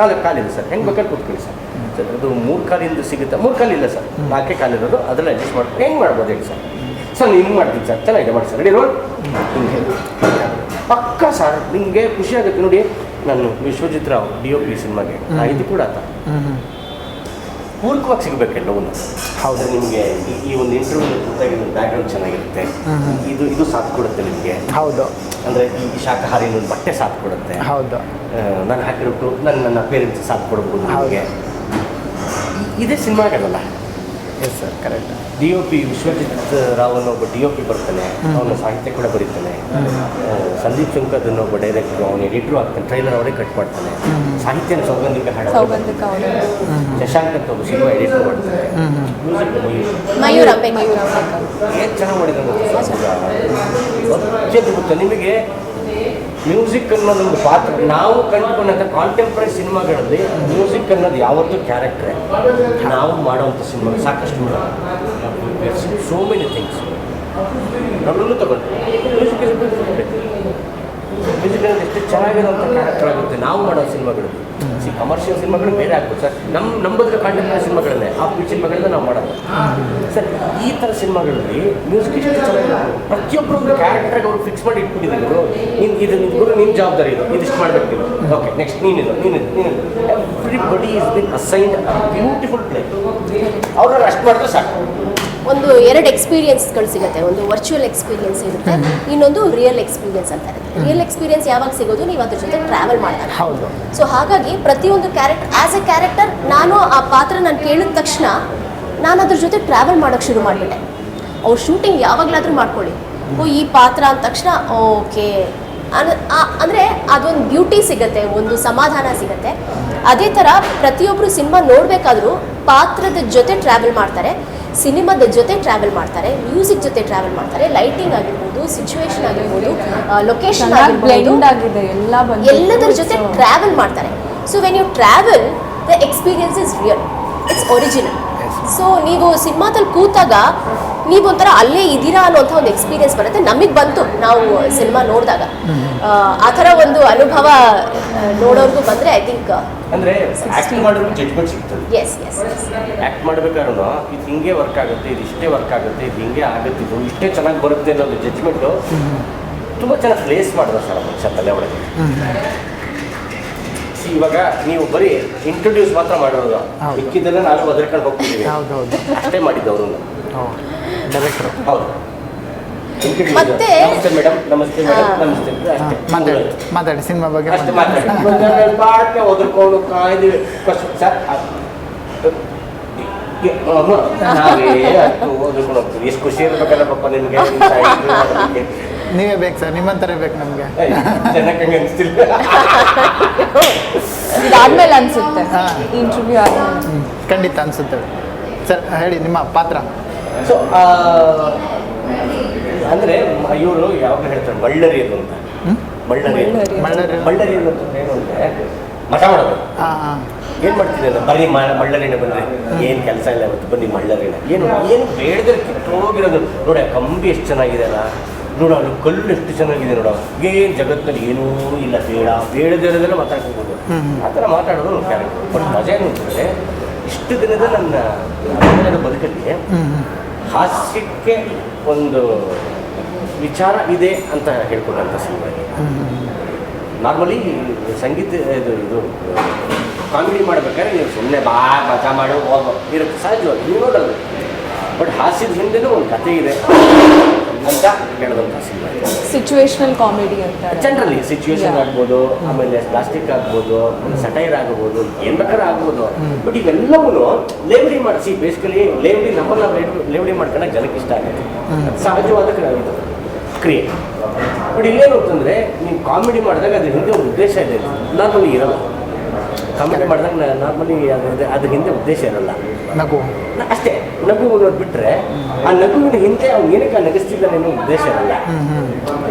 Speaker 2: ನಾಲ್ಕು ಕಾಲಿದೆ ಸರ್. ಹೆಂಗೆ ಬೇಕಾದ್ರೆ ಕೂತ್ಕೊಳ್ಳಿ ಸರ್. ಸರ್ ಅದು ಮೂರು ಕಾಲಿಂದ ಸಿಗುತ್ತೆ. ಮೂರು ಕಾಲಿಲ್ಲ ಸರ್. ನಾಲ್ಕೇ ಕಾಲಿರೋದು ಅದನ್ನು ಅಡ್ಜಸ್ಟ್ ಮಾಡ್ಕೊಂಡು ಹೆಂಗೆ ಮಾಡ್ಬೋದು ಹೇಳಿ ಸರ್. ಸರ್ ಹಿಂಗೆ ಮಾಡ್ತೀನಿ ಸರ್? ಚೆನ್ನಾಗಿದೆ ಮಾಡಿ ಸರ್. ರೆಡಿ ನೋಡಿ ಹಿಂಗೆ ಪಕ್ಕ ಸರ್ ನಿಮಗೆ ಖುಷಿ ಆಗುತ್ತೆ ನೋಡಿ. ನಾನು Vishwajit Rao D O P ಸಿನಿಮಾಗೆ ಇದು ಕೂಡ ಆತ. ಪೂರ್ವಕವಾಗಿ ಸಿಗಬೇಕು ಎಲ್ಲವನ್ನು.
Speaker 1: ಹೌದು.
Speaker 2: ನಿಮಗೆ ಈ- ಈ ಒಂದು ಇಂಟರ್ವ್ಯೂ ಬ್ಯಾಕ್ಗ್ರೌಂಡ್ ಚೆನ್ನಾಗಿರುತ್ತೆ. ಇದು ಇದು ಸಾಥ್ ಕೊಡುತ್ತೆ ನಿಮಗೆ.
Speaker 1: ಹೌದು.
Speaker 2: ಅಂದರೆ ಈ ಶಾಖಾಹಾರಿ ಒಂದು ಬಟ್ಟೆ ಸಾಥ್ ಕೊಡುತ್ತೆ.
Speaker 1: ಹೌದು.
Speaker 2: ನಾನು ಹಾಕಿರೋಟ್ಟು ನನ್ನ ನನ್ನ ಪೇರೆಂಟ್ಸ್ ಸಾಥ್ ಕೊಡ್ಬೋದು ಹಾಗೆ ಇದೇ ಸಿನಿಮಾಗಳಲ್ಲ
Speaker 1: yes sir correct
Speaker 2: D O P Vishwajit Rao ಅನ್ನೋ ಒಬ್ಬ ಡಿ ಒ ಪಿ ಬರ್ತಾನೆ. ಅವನ ಸಾಹಿತ್ಯ ಕೂಡ ಬರೀತಾನೆ. ಸಂದೀಪ್ ಶಂಕರ್ ಅನ್ನೋ ಒಬ್ಬ ಡೈರೆಕ್ಟ್ರು ಅವನು ಎಡಿಟ್ರು ಆಗ್ತಾನೆ. ಟ್ರೈಲರ್ ಅವರೇ ಕಟ್ ಮಾಡ್ತಾನೆ. ಸಾಹಿತ್ಯನ ಸೌಗಂಧಿಕ ಹಾಡು ಶಶಾಂಕ್ ಅಂತ ಒಬ್ಬ ಸಿನಿಮಾ ಎಡಿಟರ್ ಮಾಡ್ತಾರೆ ಮ್ಯೂಸಿಕ್
Speaker 3: ಮಯೂರ್
Speaker 2: ಏನು ಚೆನ್ನಾಗಿ ಮಾಡಿದ್ರು ಗೊತ್ತಾ? ನಿಮಗೆ ಮ್ಯೂಸಿಕ್ ಅನ್ನೋದು ಒಂದು ಪಾತ್ರ. ನಾವು ಕಂಡುಕೊಂಡಂಥ ಕಾಂಟೆಂಪ್ರರಿ ಸಿನಿಮಾಗಳಲ್ಲಿ ಮ್ಯೂಸಿಕ್ ಅನ್ನೋದು ಯಾವತ್ತೂ ಕ್ಯಾರೆಕ್ಟ್ರೆ ನಾವು ಮಾಡೋವಂಥ ಸಿನಿಮಾ, ಸಾಕಷ್ಟು ಸೋ ಮೆನಿ ಥಿಂಗ್ಸ್ ನಮ್ಮನ್ನು ತಗೊಂಡು ಮ್ಯೂಸಿಕ್ ಮ್ಯೂಸಿಕ್ ಅನ್ನೋದು ಎಷ್ಟು ಕ್ಯಾರೆಕ್ಟರ್ ಆಗುತ್ತೆ, ನಾವು ಮಾಡೋ ಸಿನಿಮಾಗಳು. ಸಿ ಕಮರ್ಷಿಯಲ್ ಸಿನಿಮಾಗಳು ಬೇರೆ ಆಗ್ಬೋದು ಸರ್ ನಮ್ಮ ನಂಬದ್ರ ಕಾಂಟೆಂಪ್ರರಿ ಸಿನಿಮಾಗಳನ್ನೇ, ಆ ಸಿನಿಮಾಗಳನ್ನ ನಾವು ಮಾಡೋದು. ಸರ್ ಈ ಥರ ಸಿನಿಮಾಗಳಲ್ಲಿ ಮ್ಯೂಸಿಕ್ ಎಷ್ಟು ಚೆನ್ನಾಗಿ ಪ್ರತಿಯೊಬ್ಬರು ಕ್ಯಾರೆಕ್ಟರ್ಗೆ ಅವ್ರು ಫಿಕ್ಸ್ ಮಾಡಿ ಇಟ್ಬಿಟ್ಟಿದ್ದಾರೆ. ಗುರು ನೀನು ಇದು ನಿಮ್ಮ ಗುರು ನಿನ್ನ ಜವಾಬ್ದಾರಿ ಇದು ಇದಿಷ್ಟು ಮಾಡಬೇಕು ಓಕೆ ನೆಕ್ಸ್ಟ್ ನೀನಿದು ನೀನಿದು ನೀನಿದು everybody is been assigned beautiful play ಅವ್ರನ್ನ ಅಷ್ಟು ಮಾಡಿದ್ರೆ ಸಾಕು.
Speaker 3: ಒಂದು ಎರಡು ಎಕ್ಸ್ಪೀರಿಯನ್ಸ್ಗಳು ಸಿಗುತ್ತೆ. ಒಂದು ವರ್ಚುವಲ್ ಎಕ್ಸ್ಪೀರಿಯನ್ಸ್ ಇರುತ್ತೆ ಇನ್ನೊಂದು ರಿಯಲ್ ಎಕ್ಸ್ಪೀರಿಯನ್ಸ್ ಅಂತ ಇರುತ್ತೆ. ರಿಯಲ್ ಎಕ್ಸ್ಪೀರಿಯನ್ಸ್ ಯಾವಾಗ ಸಿಗೋದು? ನೀವು ಅದ್ರ ಜೊತೆ ಟ್ರಾವೆಲ್ ಮಾಡ್ತಾರೆ.
Speaker 1: ಹೌದು.
Speaker 3: ಸೊ ಹಾಗಾಗಿ ಪ್ರತಿಯೊಂದು ಕ್ಯಾರೆಕ್ಟರ್ ಆಸ್ ಎ ಕ್ಯಾರೆಕ್ಟರ್ ನಾನು ಆ ಪಾತ್ರ ನಾನು ಕೇಳಿದ ತಕ್ಷಣ ನಾನು ಅದ್ರ ಜೊತೆ ಟ್ರಾವೆಲ್ ಮಾಡೋಕ್ಕೆ ಶುರು ಮಾಡಿಬಿಟ್ಟೆ. ಅವ್ರ ಶೂಟಿಂಗ್ ಯಾವಾಗಲಾದರೂ ಮಾಡ್ಕೊಳ್ಳಿ. ಓ ಈ ಪಾತ್ರ ಅಂದ ತಕ್ಷಣ ಓಕೆ. ಅಂದರೆ ಅದೊಂದು ಬ್ಯೂಟಿ ಸಿಗುತ್ತೆ ಒಂದು ಸಮಾಧಾನ ಸಿಗುತ್ತೆ. ಅದೇ ಥರ ಪ್ರತಿಯೊಬ್ಬರು ಸಿನಿಮಾ ನೋಡಬೇಕಾದ್ರೂ ಪಾತ್ರದ ಜೊತೆ ಟ್ರಾವೆಲ್ ಮಾಡ್ತಾರೆ. ಸಿನಿಮಾದ ಜೊತೆ ಟ್ರಾವೆಲ್ ಮಾಡ್ತಾರೆ ಮ್ಯೂಸಿಕ್ ಜೊತೆ ಟ್ರಾವೆಲ್ ಮಾಡ್ತಾರೆ ಲೈಟಿಂಗ್ ಆಗಿರ್ಬೋದು ಸಿಚುವೇಶನ್ ಆಗಿರ್ಬೋದು ಲೊಕೇಶನ್ ಆಗಿರ್ಬೋದು
Speaker 4: ಬ್ಲೆಂಡ್ ಆಗಿದೆ ಎಲ್ಲ
Speaker 3: ಎಲ್ಲದರ ಜೊತೆ ಟ್ರಾವೆಲ್ ಮಾಡ್ತಾರೆ. So when you travel the experience is real it's original so ನೀವು ಸಿನಿಮಾದಲ್ಲಿ ಕೂತಾಗ ನೀವು ಒಂಥರ ಅಲ್ಲೇ ಇದ್ದೀರಾ ಅನ್ನೋಂಥ ಒಂದು ಎಕ್ಸ್ಪೀರಿಯನ್ಸ್ ಬರುತ್ತೆ. ನಮಗೆ ಬಂತು ನಾವು ಸಿನಿಮಾ ನೋಡಿದಾಗ. ಆ ಥರ ಒಂದು ಅನುಭವ ನೋಡೋರ್ಗೂ ಬಂದರೆ ಐ ಥಿಂಕ್
Speaker 2: ಅಂದರೆ ಆಕ್ಟಿಂಗ್ ಮಾಡೋದು ಜಡ್ಜ್ಮೆಂಟ್ ಸಿಗ್ತದೆ.
Speaker 3: ಎಸ್ ಎಸ್ ಆಕ್ಟ್
Speaker 2: ಆ್ಯಕ್ಟ್ ಮಾಡ್ಬೇಕಾದ್ರೂ ಇದು ಹಿಂಗೆ ವರ್ಕ್ ಆಗುತ್ತೆ ಇದು ಇಷ್ಟೇ ವರ್ಕ್ ಆಗುತ್ತೆ ಇದು ಹಿಂಗೆ ಆಗುತ್ತೆ ಇದು ಇಷ್ಟೇ ಚೆನ್ನಾಗಿ ಬರುತ್ತೆ ಅನ್ನೋದು ಜಡ್ಜ್ಮೆಂಟು ತುಂಬ ಚೆನ್ನಾಗಿ ಪ್ಲೇಸ್ ಮಾಡಿದ್ರು ಸರ್ ಮನುಷ್ಯ ತಲೆ ಒಳಗೆ ಇವಾಗ ನೀವು ಬರೀ ಇಂಟ್ರೊಡ್ಯೂಸ್ ಮಾತ್ರ ಮಾಡಿರೋದು. ಮಿಕ್ಕಿದ್ದೆಲ್ಲ ನಾನು ಒದರ್ಕೊಂಡು ಹೋಗ್ತಿದ್ದೀವಿ
Speaker 1: ಹೌದು ಹೌದು
Speaker 2: ಅಷ್ಟೇ ಮಾಡಿದ್ದು ಅವರು
Speaker 1: ಓ ಡೈರೆಕ್ಟ್ರು
Speaker 2: ಹೌದು.
Speaker 3: ಮತ್ತೆ-
Speaker 2: ನಮಸ್ತೆ ಮೇಡಮ್ ನಮಸ್ತೆ ಮೇಡಮ್ ನಮಸ್ತೆ
Speaker 1: ಮಾತಾಡಿ ಮಾತಾಡಿ ಸಿನಿಮಾ ಬಗ್ಗೆ
Speaker 2: ಅಷ್ಟೇ
Speaker 1: ಮಾತಾಡಿ.
Speaker 2: ಸರ್ ಎಷ್ಟು ಖುಷಿ ಇರ್ಬೇಕಲ್ಲ ಪಾಪ ನಿಮಗೆ
Speaker 1: ನೀವೇ ಬೇಕು ಸರ್ ನಿಮ್ಮಂತರೇ ಬೇಕು ನಮಗೆ.
Speaker 4: ಇದಾದ್ಮೇಲೆ ಅನ್ಸುತ್ತೆ.
Speaker 1: ಹಾ.
Speaker 4: ಇಂಟರ್ವ್ಯೂ ಆದ್ಮೇಲೆ.
Speaker 1: ಖಂಡಿತ ಅನಿಸುತ್ತೆ. ಸರ್ ಹೇಳಿ ನಿಮ್ಮ ಪಾತ್ರ?
Speaker 2: ಸೊ ಅಂದ್ರೆ ಇವರು ಯಾವಾಗ ಹೇಳ್ತಾರೆ ಬಳ್ಳರಿಯರು ಅಂತ? ಬಳ್ಳರಿಯರು
Speaker 4: ಬಳ್ಳರಿ.
Speaker 1: ಬಳ್ಳರಿ.
Speaker 2: ಬಳ್ಳರಿಯರು ಅಂತ ಏನು ಅಂದರೆ ಮಠ ಮಾಡೋದು. ಏನ್ ಮಾಡ್ತಿದ್ದೀರ ಬರೀ ಮಳ್ಳರಿನ ಬಂದ್ರೆ ಏನು ಕೆಲಸ ಇಲ್ಲ ಇವತ್ತು ಬನ್ನಿ ಮಳ್ಳರಿನ. ಏನು ಏನು ಬೇಡದ್ರೆ ಕಿತ್ತೋಗಿರೋದು. ನೋಡಿ ಕಂಬಿ ಎಷ್ಟು ಚೆನ್ನಾಗಿದೆ ಅಲ್ಲ. ನೋಡ ಅದು ಕಲ್ಲು ಎಷ್ಟು ಚೆನ್ನಾಗಿದೆ ನೋಡ. ಏನು ಜಗತ್ತಲ್ಲಿ ಏನೂ ಇಲ್ಲ ಬೇಡ. ಬೇಡದಿರೋದೆಲ್ಲ ಮಾತಾಡ್ಕೋಬೋದು.
Speaker 1: ಹ್ಮ್.
Speaker 2: ಆ ಥರ ಮಾತಾಡೋದು ಒಂದು ಕ್ಯಾರೆಕ್ಟರ್. ಬಟ್ ಮಜಾ ಏನು ಅಂತಂದರೆ ಇಷ್ಟು ದಿನದ ನನ್ನ ಅಭಿನಯದ ಬದುಕಲ್ಲಿ ಹಾಸ್ಯಕ್ಕೆ ಒಂದು ವಿಚಾರ ಇದೆ ಅಂತ ಹೇಳ್ಕೊಂಡಂಥ ಸಿನಿಮಾ ನಾರ್ಮಲಿ ಸಂಗೀತ ಇದು ಇದು, ಕಾಮಿಡಿ ಮಾಡ್ಬೇಕಾದ್ರೆ ನೀವು ಸುಮ್ಮನೆ ಬಾ, ಮಜಾ ಮಾಡು, ಹೋಗೋ, ಇರುತ್ತೆ ಸಹಜವಾಗಿ ನೀವು ನೋಡೋದು ಬಟ್ ಹಾಸ್ಯದ ಹಿಂದೆನೂ ಒಂದು ಕಥೆ ಇದೆ. ಅಂತ ಹೇಳೋದಂತ
Speaker 4: ಸಿಚುವೇಶನಲ್ ಕಾಮಿಡಿ ಅಂತ
Speaker 2: ಜನರಲಿ ಸಿಚುವೇಶನ್. ಆಗ್ಬೋದು ಆಮೇಲೆ ಪ್ಲಾಸ್ಟಿಕ್ ಆಗ್ಬೋದು ಸಟೈರ್ ಆಗ್ಬೋದು ಏನ್ ಬೇಕಾದ್ರೆ ಆಗ್ಬೋದು. ಬಟ್ ಇವೆಲ್ಲವೂ ಲೇವಡಿ ಮಾಡಿಸಿ ಬೇಸಿಕಲಿ ಲೇವಡಿ ನಮ್ಮನ್ನ ಲೇವಡಿ ಮಾಡ್ಕೊಂಡ ಜನಕ್ಕೆ ಇಷ್ಟ ಆಗುತ್ತೆ. ಸಹಜವಾದ ಕ್ರಿಯೆ ಬಟ್ ಇಲ್ಲೇನು ಅಂತಂದ್ರೆ ನೀವು ಕಾಮಿಡಿ ಮಾಡಿದಾಗ ಅದ್ರ ಹಿಂದೆ ಒಂದು ಉದ್ದೇಶ ಇದೆ. ನಾರ್ಮಲಿ ಇರಲ್ಲ. ಕಾಮಿಡಿ ಮಾಡಿದಾಗ ನಾರ್ಮಲಿ ಅದ್ರ ಅದ್ರ ಹಿಂದೆ ಉದ್ದೇಶ ಇರಲ್ಲ. ಅಷ್ಟೇ. ನಗು ಅನ್ನೋದು ಬಿಟ್ರೆ ಆ ನಗುವಿನ ಹಿಂದೆ ಅವ್ನು ಏನಕ್ಕೆ ನಗಿಸ್ತಿದ್ದಾನೆ ಅನ್ನೋ ಉದ್ದೇಶ ಇರಲ್ಲ.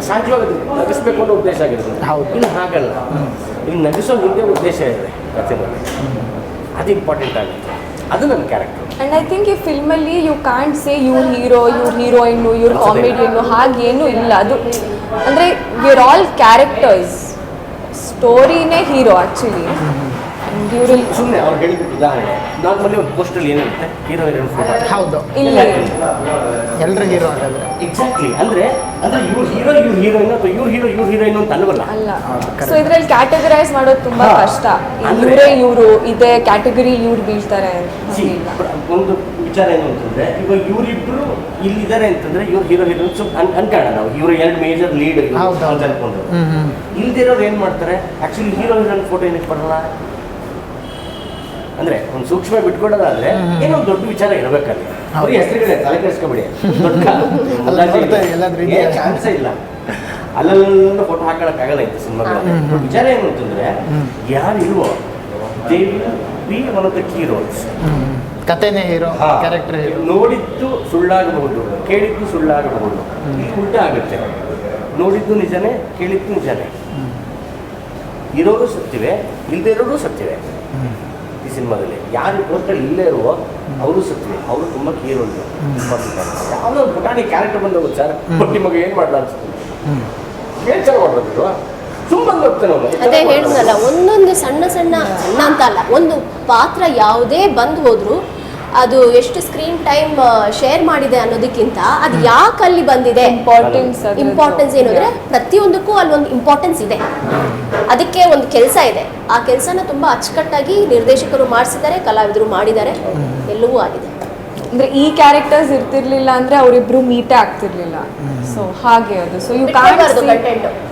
Speaker 2: ಸಹಜವಾಗಿ ಅದು ನಗಿಸ್ಬೇಕು ಅನ್ನೋ ಉದ್ದೇಶ ಆಗಿರ್ತದೆ
Speaker 1: ಹೌದು.
Speaker 2: ಇಲ್ಲಿ ಹಾಗಲ್ಲ. ಇಲ್ಲಿ ನಗಿಸೋ ಹಿಂದೆ ಉದ್ದೇಶ ಇದೆ ಕಥೆನಲ್ಲಿ ಅದು ಇಂಪಾರ್ಟೆಂಟ್ ಆಗುತ್ತೆ. ಅದು ನನ್ನ ಕ್ಯಾರೆಕ್ಟರ್
Speaker 4: ಅಂಡ್ ಐ ಥಿಂಕ್ ಈ ಫಿಲ್ಮಲ್ಲಿ ಯು ಕಾಂಟ್ ಸೇ ಇವ್ರ ಹೀರೋ ಇವ್ರ ಹೀರೋಯಿನ್ನು ಇವ್ರ ಕಾಮಿಡಿಯನ್ನು ಹಾಗೇನು ಇಲ್ಲ. ಅದು ಅಂದರೆ ವಿರ್ ಆಲ್ ಕ್ಯಾರೆಕ್ಟರ್ಸ್ ಸ್ಟೋರಿನೇ ಹೀರೋ ಆ್ಯಕ್ಚುಲಿ ಆ್ಯಂಡ್ ಇವ್ರಲ್ಲಿ
Speaker 2: ಸುಮ್ಮನೆ ಅವ್ರು ಹೇಳಿದ ಉದಾಹರಣೆ. ನಾರ್ಮಲಿ ಒಂದು ಪೋಸ್ಟಲ್ಲಿ ಏನಿರುತ್ತೆ ಹೀರೋ ಹೀರೋಯಿನ್ ಫೋಟೋ
Speaker 1: ಹೌದು.
Speaker 4: ಇಲ್ಲ.
Speaker 1: ಎಲ್ಲರೂ ಹೀರೋ ಅಂತಂದ್ರೆ?
Speaker 2: ಎಕ್ಸಾಕ್ಟ್ಲಿ ಅಂದ್ರೆ ಅಂದ್ರೆ ಇವ್ರು ಹೀರೋ ಇವ್ರು ಹೀರೋಯಿನ್ ಅಥವಾ ಇವ್ರು ಹೀರೋ ಇವ್ರು ಹೀರೋಯಿನ್ ಅಂತ ಅಲ್ವಲ್ಲ
Speaker 4: ಅಲ್ಲ. ಸೊ ಇದ್ರಲ್ಲಿ ಕ್ಯಾಟಗರೈಸ್ ಮಾಡೋದು ತುಂಬಾ. ಕಷ್ಟ.
Speaker 2: ಅಂದ್ರೆ-
Speaker 4: ಇವರೇ ಇವರು ಇದೇ ಕ್ಯಾಟಗರಿ ಇವ್ರು ಬೀಳ್ತಾರೆ
Speaker 2: ಒಂದು ವಿಚಾರ ಏನು ಅಂತಂದ್ರೆ ಇವಾಗ ಇವರಿಬ್ರು ಇಲ್ಲಿದ್ದಾರೆ ಅಂತಂದ್ರೆ ಇವ್ರು ಹೀರೋ ಹೀರೋಯಿನ್ ಸ್ವಲ್ಪ ಅನ್ ಅನ್ಕೋಣ ನಾವು. ಇವರು ಎರಡು ಮೇಜರ್ ಲೀಡ್. ಅನ್ಕೊಂಡು ಇಲ್ದಿರೋರು ಏನ್ ಮಾಡ್ತಾರೆ? ಆಕ್ಚುಲಿ ಹೀರೋ ಹೀರೋಯಿನ್ ಫೋಟೋ ಏನಕ್ಕೆ ಬರಲ್ಲ ಅಂದ್ರೆ ಒಂದು ಸೂಕ್ಷ್ಮ ಬಿಟ್ಕೊಡೋದಾದ್ರೆ ಏನೋ ದೊಡ್ಡ ವಿಚಾರ ಇರಬೇಕಲ್ಲಿ. ಅವ್ರಿಗೆ ಹೆಸರುಗಳೇ ತಲೆ ಕೆಡಿಸ್ಕೊಬಿಡಿ. ದೊಡ್ಡ? ಚಾನ್ಸೇ ಇಲ್ಲ ಅಲ್ಲಲ್ಲ ಫೋಟೋ ಹಾಕೊಳಕ್ಕಾಗಲ್ಲ ಇತ್ತು ಸಿನಿಮಾಗಳಲ್ಲಿ ವಿಚಾರ ಏನು ಅಂತಂದ್ರೆ ಯಾರು ಇಲ್ವೋ they be one of the key roles
Speaker 1: ಕಥೆನೇ ಹೀರೋ ಕ್ಯಾರೆಕ್ಟರ್
Speaker 2: ನೋಡಿದ್ದು ಸುಳ್ಳಾಗಬಹುದು ಕೇಳಿದ್ದು ಸುಳ್ಳಾಗಬಹುದು ಉಲ್ಟ ಆಗುತ್ತೆ ನೋಡಿದ್ದು ನಿಜನೇ ಕೇಳಿದ್ದು ನಿಜನೇ ಇರೋರು ಸತ್ತಿವೆ ಇಲ್ಲದೆ ಇರೋರು ಸತ್ತಿವೆ ಈ ಸಿನಿಮಾದಲ್ಲಿ. ಯಾರು ಪೋಸ್ಟಲ್ಲಿ ಇಲ್ಲೇ ಇರುವ ಅವರು ಸತ್ತಿವೆ ಅವರು ತುಂಬ ಉಂಟು ಯಾವುದೋ ಒಂದು ಪುಟಾಣಿ ಕ್ಯಾರೆಕ್ಟರ್ ಬಂದು ಹೋಗುತ್ತೆ ಸರ್ ಬಟ್ಟಿ ಮಗ ಏನು ಮಾಡಲ್ಲ ಅನ್ಸುತ್ತೆ? ಅವನು.
Speaker 3: ಅದೇ ಹೇಳಿದ್ನಲ್ಲ ಒಂದೊಂದು ಸಣ್ಣ ಸಣ್ಣ ಸಣ್ಣ ಅಂತ ಅಲ್ಲ ಒಂದು ಪಾತ್ರ ಯಾವುದೇ ಬಂದು ಹೋದ್ರು ಅದು ಎಷ್ಟು ಸ್ಕ್ರೀನ್ ಟೈಮ್ ಶೇರ್ ಮಾಡಿದೆ ಅನ್ನೋದಕ್ಕಿಂತ ಅದು ಯಾಕೆ ಅಲ್ಲಿ ಬಂದಿದೆ?
Speaker 4: ಇಂಪಾರ್ಟೆನ್ಸ್
Speaker 3: ಇಂಪಾರ್ಟೆನ್ಸ್ ಏನು ಅಂದ್ರೆ ಪ್ರತಿಯೊಂದಕ್ಕೂ ಅಲ್ಲಿ ಒಂದು ಇಂಪಾರ್ಟೆನ್ಸ್ ಇದೆ ಅದಕ್ಕೆ ಒಂದು ಕೆಲಸ ಇದೆ. ಆ ಕೆಲಸನ ತುಂಬಾ ಅಚ್ಚುಕಟ್ಟಾಗಿ ನಿರ್ದೇಶಕರು ಮಾಡಿಸಿದ್ದಾರೆ ಕಲಾವಿದರು ಮಾಡಿದ್ದಾರೆ. ಎಲ್ಲವೂ ಆಗಿದೆ.
Speaker 4: ಅಂದ್ರೆ ಈ ಕ್ಯಾರೆಕ್ಟರ್ಸ್ ಇರ್ತಿರ್ಲಿಲ್ಲ ಅಂದ್ರೆ ಅವರಿಬ್ರು ಮೀಟ್ ಆಗ್ತಿರ್ಲಿಲ್ಲ. ಸೊ ಹಾಗೆ ಅದು. So you.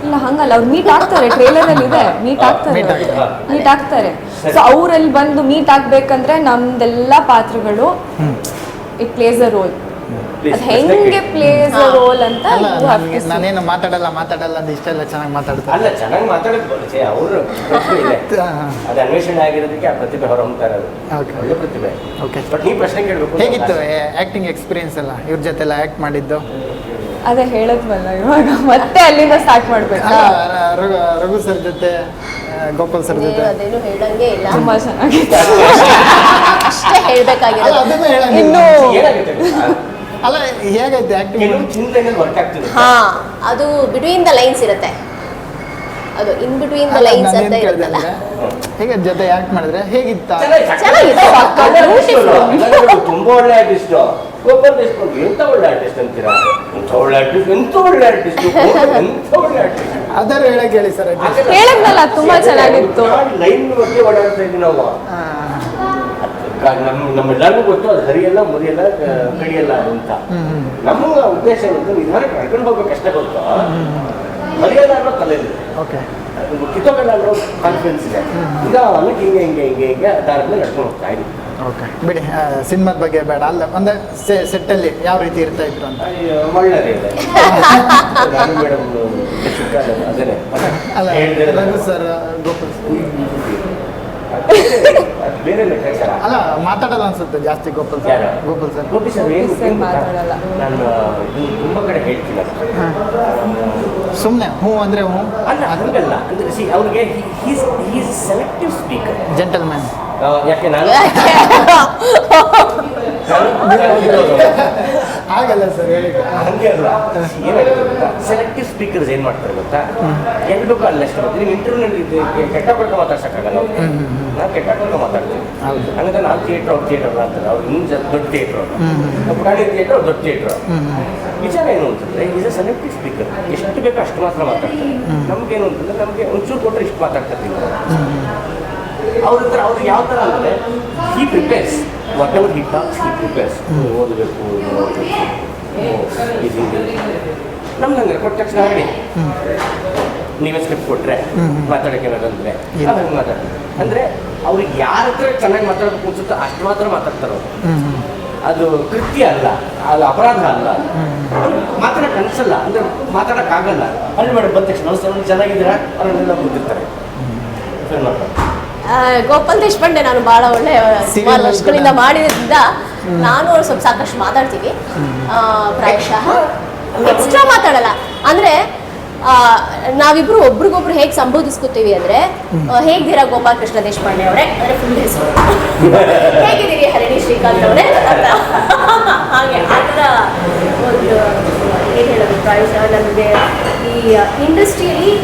Speaker 4: ಇಲ್ಲ ಹಂಗಲ್ಲ. ಅವ್ರು ಮೀಟ್ ಆಗ್ತಾರೆ. ಟ್ರೇಲರ್ ಅಲ್ಲಿ ಇದೆ. ಮೀಟ್ ಆಗ್ತಾರೆ. ಮೀಟ್ ಆಗ್ತಾರೆ. ಸೊ ಅವರಲ್ಲಿ ಬಂದು ಮೀಟ್ ಆಗ್ಬೇಕಂದ್ರೆ ನಮ್ದೆಲ್ಲ ಪಾತ್ರಗಳು ಇಟ್ ಪ್ಲೇಸ್ ಅ ರೋಲ್ ಹೆಂಗೆ ಪ್ಲೇಸ್ ಅ ರೋಲ್ ಅಂತ.
Speaker 1: ನಾನೇನು ಮಾತಾಡಲ್ಲ ಮಾತಾಡಲ್ಲ ಅಂತ ಇಷ್ಟೆಲ್ಲ ಚೆನ್ನಾಗಿ ಮಾತಾಡ್ತಾರೆ.
Speaker 2: ಅಲ್ಲ ಚೆನ್ನಾಗಿ ಮಾತಾಡೋದು ಅವರು ಇದೆ. (laughs) ಅದು ಅನ್ವೇಷಣೆ ಆಗಿರೋದಕ್ಕೆ ಆ ಪ್ರತಿಭೆ ಹೊರಹೊಮ್ತಾ ಇರೋದು. ಒಳ್ಳೆ ಪ್ರತಿಭೆ.
Speaker 1: ಓಕೆ
Speaker 2: ಬಟ್ ನೀವು ಪ್ರಶ್ನೆ ಕೇಳಬೇಕು
Speaker 1: ಹೇಗಿತ್ತು ಆ್ಯಕ್ಟಿಂಗ್ ಎಕ್ಸ್ಪೀರಿಯನ್ಸ್ ಎಲ್ಲ? ಇವ್ರ ಜೊತೆ ಎಲ್ಲ ಆ್ಯಕ್ಟ್ ಮಾಡಿದ್ದು?
Speaker 4: ಅದೇ ಹೇಳದ್ವಲ್ಲ ಇವಾಗ. ಮತ್ತೆ ಅಲ್ಲಿಂದ ಸ್ಟಾರ್ಟ್ ಮಾಡ್ಬೇಕು?
Speaker 1: ರಘು ಸರ್ ಜೊತೆ ಗೋಪಾಲ್ ಸರ್ ಜೊತೆ
Speaker 3: ಅದೇನು ಹೇಳಂಗೆ ಇಲ್ಲ.
Speaker 4: ತುಂಬಾ ಚೆನ್ನಾಗಿದೆ.
Speaker 3: ಅಷ್ಟೇ ಹೇಳ್ಬೇಕಾಗಿರೋದು.
Speaker 4: ಇನ್ನು
Speaker 2: ಏನಾಗುತ್ತೆ
Speaker 1: ಅಲ್ಲ ಹೇಗೈತೆ
Speaker 2: ಆಗ್ತಿದೆ
Speaker 3: ಹಾ ಅದು ಬಿಟ್ವೀನ್ ದ ಲೈನ್ಸ್ ಇರುತ್ತೆ. ಅದು ಇನ್ ಬಿಟ್ವೀನ್ ದ ಲೈನ್ಸ್ ಅಂತ ಇರುತ್ತಲ್ಲ.
Speaker 1: ಹೇಗೆ ಜೊತೆ ಆಕ್ಟ್ ಮಾಡಿದ್ರೆ ಹೇಗಿತ್ತ?
Speaker 3: ಚೆನ್ನಾಗಿದೆ.
Speaker 2: ತುಂಬಾ ಒಳ್ಳೆ ಆರ್ಟಿಸ್ಟ್ ಗೋಪಾಲ್ ದೇಶಪಾಂಡೆ ಎಂತ ಒಳ್ಳೆ ಆರ್ಟಿಸ್ಟ್ ಅಂತೀರಾ? ಎಂತ ಒಳ್ಳೆ ಆರ್ಟಿಸ್ಟ್ ಎಂತ ಒಳ್ಳೆ ಆರ್ಟಿಸ್ಟ್ ಎಂತ ಒಳ್ಳೆ ಆರ್ಟಿಸ್ಟ್
Speaker 1: ಅದರ ಹೇಳಕ್ ಹೇಳಿ ಸರ್
Speaker 4: ಹೇಳದ್ನಲ್ಲ, ತುಂಬಾ ಚೆನ್ನಾಗಿತ್ತು.
Speaker 2: ಲೈನ್ ಬಗ್ಗೆ ಓಡಾಡ್ತಾ ಇದ್ವಿ ನಾವು. ನಮ್ಮ ನಮ್ಮೆಲ್ಲರಿಗೂ ಗೊತ್ತು ಅದು ಹರಿಯಲ್ಲ ಮುರಿಯಲ್ಲ ಕಡಿಯಲ್ಲ ಅಂತ. ನಮ್ಮ ಉದ್ದೇಶ ಏನಂದ್ರೆ ನಿಧಾನ ಕರ್ಕೊಂಡು ಹೋಗ್ಬೇಕಷ್ಟೇ ಗೊತ್ತು. ಹರಿಯಲ್ಲ ಅನ್ನೋ ತಲೆ
Speaker 1: ಓಕೆ.
Speaker 2: ಕಿತ್ತೋಗಲ್ಲ ಅನ್ನೋ ಕಾನ್ಫಿಡೆನ್ಸ್ ಇದೆ. ನಿಧಾನಕ್ಕೆ ಹಿಂಗೆ ಹಿಂಗೆ ಹಿಂಗೆ ಹಿಂಗೆ ದಾರಿನಲ್ಲಿ ನಡ್ಕೊಂಡು ಹೋಗ್ತಾ ಇದ್ವಿ.
Speaker 1: ಓಕೆ ಬಿಡಿ ಸಿನಿಮಾದ ಬಗ್ಗೆ ಬೇಡ. ಅಲ್ಲ ಅಂದ್ರೆ ಸೆಟ್ಟಲ್ಲಿ ಯಾವ ರೀತಿ ಇರ್ತಾ ಇದ್ರು ಅಂತ? (laughs) ಅಲ್ಲ ರಘು ಸರ್ ಗೋಪಾಲ್ ಅಲ್ಲ ಮಾತಾಡಲ್ಲ ಅನ್ಸುತ್ತೆ ಜಾಸ್ತಿ Gopal sir? Gopal sir
Speaker 2: Gopi sir ಏನು
Speaker 4: ಮಾತಾಡಲ್ಲ.
Speaker 2: ನಾನು ತುಂಬ ಕಡೆ ಹೇಳ್ತೀನಿ
Speaker 1: ಸುಮ್ಮನೆ ಹ್ಞೂ ಅಂದರೆ ಹ್ಞೂ.
Speaker 2: ಅಲ್ಲ ಹಂಗಲ್ಲ. ಅಂದ್ರೆ ಸಿ ಅವ್ರಿಗೆ ಈಸ್ ಸೆಲೆಕ್ಟಿವ್ ಸ್ಪೀಕರ್
Speaker 1: ಜೆಂಟಲ್ಮ್ಯಾನ್
Speaker 2: ಯಾಕೆ ನಾನು
Speaker 1: ಆಗಲ್ಲ ಸರ್ ಹೇಳಿ
Speaker 2: ಹಂಗೆ ಅಲ್ಲ ಸೆಲೆಕ್ಟಿವ್ ಸ್ಪೀಕರ್ಸ್ ಏನು ಮಾಡ್ತಾರೆ ಗೊತ್ತಾ ಎಲ್ಲಿ ಬೇಕೋ ಅಲ್ಲಷ್ಟು ಬರುತ್ತೆ ನೀವು ಇಂಟರ್ವ್ಯೂನಲ್ಲಿ ಕೆಟ್ಟ ಪಡ್ಕ ಮಾತಾಡ್ಸಕ್ಕಾಗಲ್ಲ. ನಾವು ಕೆಟ್ಟ ಪಡ್ಕ ಮಾತಾಡ್ತೀವಿ. ಹಂಗಂದ್ರೆ ನಾವು ಥಿಯೇಟ್ರ್ ಅವ್ರು ಥಿಯೇಟರ್ ಅಂತಾರೆ ಅವ್ರು ಇನ್ನು ಜನ ದೊಡ್ಡ ಥಿಯೇಟ್ರ್ ಅವರು ಪುರಾಣಿ ಥಿಯೇಟ್ರ್ ಅವ್ರು ದೊಡ್ಡ ಥಿಯೇಟ್ರ್ ವಿಚಾರ ಏನು ಅಂತಂದ್ರೆ ಈಸ್ ಅ ಸೆಲೆಕ್ಟಿವ್ ಸ್ಪೀಕರ್ ಎಷ್ಟು ಬೇಕೋ ಅಷ್ಟು ಮಾತ್ರ ಮಾತಾಡ್ತಾರೆ ನಮಗೇನು ಅಂತಂದ್ರೆ ನಮಗೆ ಒಂಚೂರು ಕೊಟ್ಟರೆ ಇಷ್ಟು ಮಾತಾಡ್ತಾರೆ ಅವ್ರ ಹತ್ರ ಅವ್ರು ಯಾವ ಥರ ಅಂದರೆ he prepares whatever he talks he prepares ಓದಬೇಕು. ನಮ್ಗೆ ಹಂಗೆ ಕೊಟ್ಟ ತಕ್ಷಣ ಹೇಳಿ. ನೀವೇ ಸ್ಕ್ರಿಪ್ಟ್ ಕೊಟ್ಟರೆ ಮಾತಾಡೋಕೆ ಏನಾದ್ರು ಮಾತಾಡ್ತಾರೆ ಅಂದರೆ ಅವ್ರಿಗೆ ಯಾರ ಹತ್ರ ಚೆನ್ನಾಗಿ ಮಾತಾಡಬೇಕು ಅನ್ಸುತ್ತೋ ಅಷ್ಟು ಮಾತ್ರ ಮಾತಾಡ್ತಾರೆ ಅವ್ರು. ಅದು ಕೃತ್ಯ ಅಲ್ಲ ಅದು ಅಪರಾಧ ಅಲ್ಲ. ಮಾತಾಡಕ್ಕೆ ಅನಿಸಲ್ಲ ಅಂದ್ರೆ ಮಾತಾಡೋಕ್ಕಾಗಲ್ಲ ಅಲ್ಲಿ ಮೇಡಮ್ ಬಂದ ತಕ್ಷಣ ಚೆನ್ನಾಗಿದ್ದೀರಾ? ಅವರನ್ನೆಲ್ಲ ಬಂದಿರ್ತಾರೆ
Speaker 3: ಗೋಪಾಲ್ ದೇಶಪಾಂಡೆ ನಾನು ಬಹಳ ಒಳ್ಳೆ ಸುಮಾರು ವರ್ಷಗಳಿಂದ. ಮಾಡಿದ್ರಿಂದ ನಾನು ಅವ್ರು ಸ್ವಲ್ಪ ಸಾಕಷ್ಟು ಮಾತಾಡ್ತೀವಿ ಆ, ಪ್ರಾಯಶಃ. ಎಕ್ಸ್ಟ್ರಾ ಮಾತಾಡಲ್ಲ. ಅಂದ್ರೆ ಆ, ನಾವಿಬ್ರು ಒಬ್ರಿಗೊಬ್ರು ಹೇಗೆ ಸಂಬೋಧಿಸ್ಕೊತೀವಿ ಅಂದ್ರೆ ಹೇಗಿದ್ದೀರಾ ಗೋಪಾಲ್ ಕೃಷ್ಣ ದೇಶಪಾಂಡೆ ಅವರೇ? ಅಂದ್ರೆ ಫುಲ್ ಹೆಸರು. ಹೇಗಿದ್ದೀರಿ ಹರಿಣಿ ಶ್ರೀಕಾಂತ್ ಅವರೇ? ಹಾಗೆ ಆ ಥರ ಒಂದು ಏನ್ ಹೇಳೋದು ಪ್ರಾಯಶಃ ನಮಗೆ ಈ ಇಂಡಸ್ಟ್ರಿಯಲ್ಲಿ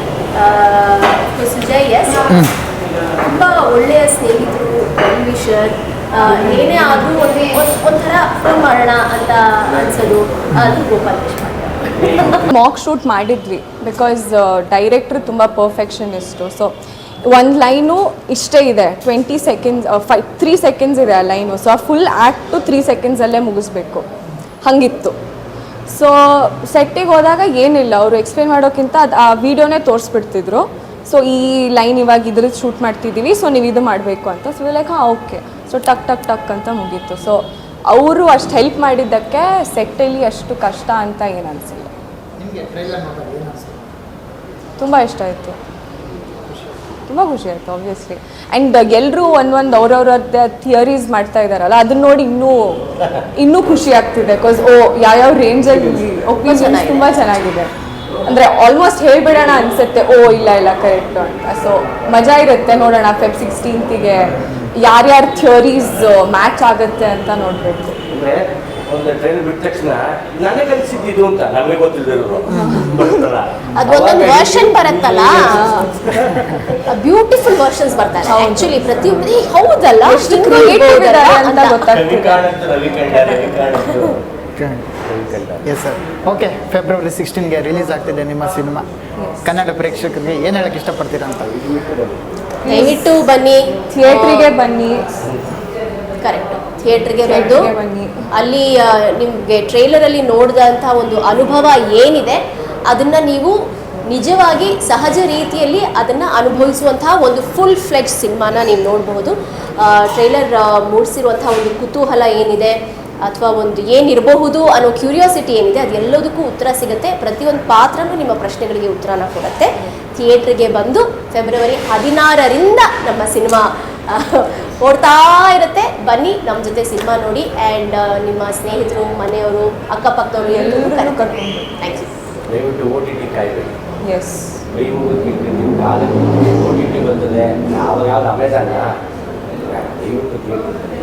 Speaker 3: ಸುಜಯ್ ಎಸ್ ತುಂಬ ಒಳ್ಳೆಯ ಸ್ನೇಹಿತರು ವಿಷರ್ ಏನೇ ಆದರೂ ಒಂದು ಒಂಥರ ಮಾಡೋಣ ಅಂತ ಅನ್ಸೋದು, ಅದು ಗೋಪಾಲ್
Speaker 4: ಮಾಕ್ ಶೂಟ್ ಮಾಡಿದ್ವಿ ಬಿಕಾಸ್ ಡೈರೆಕ್ಟ್ರ್ ತುಂಬ ಪರ್ಫೆಕ್ಷನಿಸ್ಟು ಸೊ ಒಂದು ಲೈನು ಇಷ್ಟೇ ಇದೆ twenty seconds five three seconds ಇದೆ ಆ ಲೈನು ಸೊ ಆ ಫುಲ್ ಆ್ಯಕ್ಟು ತ್ರೀ ಸೆಕೆಂಡ್ಸಲ್ಲೇ ಮುಗಿಸ್ಬೇಕು. ಹಾಗಿತ್ತು. ಸೊ ಸೆಟ್ಟಿಗೆ ಹೋದಾಗ ಏನಿಲ್ಲ, ಅವರು ಎಕ್ಸ್ಪ್ಲೇನ್ ಮಾಡೋಕ್ಕಿಂತ ಅದು ಆ ವಿಡಿಯೋನೇ ತೋರಿಸ್ಬಿಡ್ತಿದ್ರು. ಸೊ ಈ ಲೈನ್ ಇವಾಗ ಇದ್ರ ಶೂಟ್ ಮಾಡ್ತಿದ್ದೀವಿ. ಸೊ ನೀವು ಇದು ಮಾಡಬೇಕು ಅಂತ. ಸೊ ಲೈಕ್ ಹಾಂ ಓಕೆ ಸೊ ಟಕ್ ಟಕ್ ಟಕ್ ಅಂತ ಮುಗೀತು. ಸೊ ಅವರು ಅಷ್ಟು ಹೆಲ್ಪ್ ಮಾಡಿದ್ದಕ್ಕೆ ಸೆಟ್ಟಲ್ಲಿ ಅಷ್ಟು ಕಷ್ಟ ಅಂತ ಏನು ಅನಿಸಿಲ್ಲ. ತುಂಬ ಇಷ್ಟ ಆಯಿತು. ತುಂಬ ಖುಷಿ ಆಯಿತು ಆಬ್ವಿಯಸ್ಲಿ ಆ್ಯಂಡ್ ಎಲ್ಲರೂ ಒಂದೊಂದು ಅವ್ರವ್ರದ್ದೇ ಥಿಯರೀಸ್ ಮಾಡ್ತಾ ಇದ್ದಾರಲ್ಲ ಅದನ್ನ ನೋಡಿ ಇನ್ನೂ ಇನ್ನೂ ಖುಷಿ ಆಗ್ತಿದೆ. ಬಿಕಾಸ್ ಓ ಯಾವ್ಯಾವ ರೇಂಜಲ್ಲಿ
Speaker 3: ಚೆನ್ನಾಗಿದೆ.
Speaker 4: ತುಂಬ ಚೆನ್ನಾಗಿದೆ. ಅಂದರೆ ಆಲ್ಮೋಸ್ಟ್ ಹೇಳಿಬಿಡೋಣ ಅನಿಸುತ್ತೆ ಓ ಇಲ್ಲ ಇಲ್ಲ ಕರೆಕ್ಟು ಅಂತ. ಸೊ ಮಜಾ ಇರುತ್ತೆ ನೋಡೋಣ ಫೆಬ್ ಸಿಕ್ಸ್ಟೀನ್ತಿಗೆ ಯಾರ್ಯಾರ ಥಿಯರೀಸ್ ಮ್ಯಾಚ್ ಆಗುತ್ತೆ ಅಂತ ನೋಡಬೇಕು.
Speaker 2: ಅಂದ್ರೆ ಒಂದು ಟ್ರೈನ್ ಬಿಟ್ಟ ತಕ್ಷಣ ನನಗೆ ಕಲಿಸಿದ್ದು ಅಂತ ನಮಗೆ ಗೊತ್ತಿಲ್ಲದಿರೋರು ಬರುತ್ತಲ್ಲ
Speaker 3: ಅದು ಒಂದೊಂದು ವರ್ಷನ್ ಬರುತ್ತಲ್ಲ? ಬ್ಯೂಟಿಫುಲ್ ವರ್ಷನ್ಸ್ ಬರ್ತಾರೆ. ಆಕ್ಚುಲಿ ಪ್ರತಿಯೊಬ್ಬರು ಹೌದಲ್ಲ?
Speaker 4: ಎಷ್ಟು
Speaker 3: ಹಿಂಗೂ
Speaker 4: ಕ್ರಿಯೇಟಿವ್ ಇದ್ದಾರೆ ಅಂತ ಗೊತ್ತಾಗ್ತದೆ
Speaker 2: ರವಿ ರವಿ ಕಂಡ
Speaker 1: ಎಸ್ ಸರ್ ಓಕೆ ಫೆಬ್ರವರಿ ಸಿಕ್ಸ್ಟೀನ್ಗೆ ರಿಲೀಸ್ ಆಗ್ತಿದೆ ನಿಮ್ಮ ಸಿನಿಮಾ. ಕನ್ನಡ ಪ್ರೇಕ್ಷಕರಿಗೆ ಏನು ಹೇಳಕ್ಕೆ ಇಷ್ಟಪಡ್ತೀರಾ ಅಂತ?
Speaker 3: ದಯವಿಟ್ಟು ಬನ್ನಿ
Speaker 4: ಥಿಯೇಟ್ರಿಗೆ ಬನ್ನಿ.
Speaker 3: ಕರೆಕ್ಟ್ ಥಿಯೇಟ್ರಿಗೆ ಬಂದು
Speaker 4: ಬನ್ನಿ.
Speaker 3: ಅಲ್ಲಿ ನಿಮಗೆ ನಿಮ್ಗೆ ಟ್ರೈಲರ್ ಅಲ್ಲಿ ನೋಡಿದಂಥ ಒಂದು ಅನುಭವ ಏನಿದೆ ಅದನ್ನ ನೀವು ನಿಜವಾಗಿ ಸಹಜ ರೀತಿಯಲ್ಲಿ ಅದನ್ನ ಅನುಭವಿಸುವಂತಹ ಒಂದು ಫುಲ್ ಫ್ಲೆಜ್ ಸಿನಿಮಾನ ನೀವು ನೋಡಬಹುದು. ಟ್ರೈಲರ್ ಮೂಡಿಸಿರುವಂತಹ ಒಂದು ಕುತೂಹಲ ಏನಿದೆ ಅಥವಾ ಒಂದು ಏನಿರಬಹುದು ಅನ್ನೋ ಕ್ಯೂರಿಯಾಸಿಟಿ ಏನಿದೆ ಅದೆಲ್ಲದಕ್ಕೂ ಉತ್ತರ ಸಿಗುತ್ತೆ. ಪ್ರತಿಯೊಂದು ಪಾತ್ರನೂ ನಿಮ್ಮ ಪ್ರಶ್ನೆಗಳಿಗೆ ಉತ್ತರನ ಕೊಡುತ್ತೆ. ಥಿಯೇಟ್ರಿಗೆ ಬಂದು ಫೆಬ್ರವರಿ ಹದಿನಾರರಿಂದ ನಮ್ಮ ಸಿನಿಮಾ ಓಡ್ತಾ ಇರುತ್ತೆ. ಬನ್ನಿ ನಮ್ಮ ಜೊತೆ ಸಿನಿಮಾ ನೋಡಿ ಆ್ಯಂಡ್ ನಿಮ್ಮ ಸ್ನೇಹಿತರು ಮನೆಯವರು ಅಕ್ಕಪಕ್ಕದವರು ಎಲ್ಲರೂ ಕರ್ಕೊಂಡು ಥ್ಯಾಂಕ್ ಯು
Speaker 2: ದಯವಿಟ್ಟು ಓ ಟಿ ಟಿ ಕಾಯ್ಬೇಡಿ.
Speaker 4: ಎಸ್
Speaker 2: ಕೈ ಮುಗಿದು ಕಾಲಕ್ಕೆ ಓ ಟಿ ಟಿ ಬಂದಿದೆ ಯಾವ ಯಾವ್ದು ಅಮೆಝಾನ ದಯವಿಟ್ಟು ಕೇಳ್ತಿದ್ದಾರೆ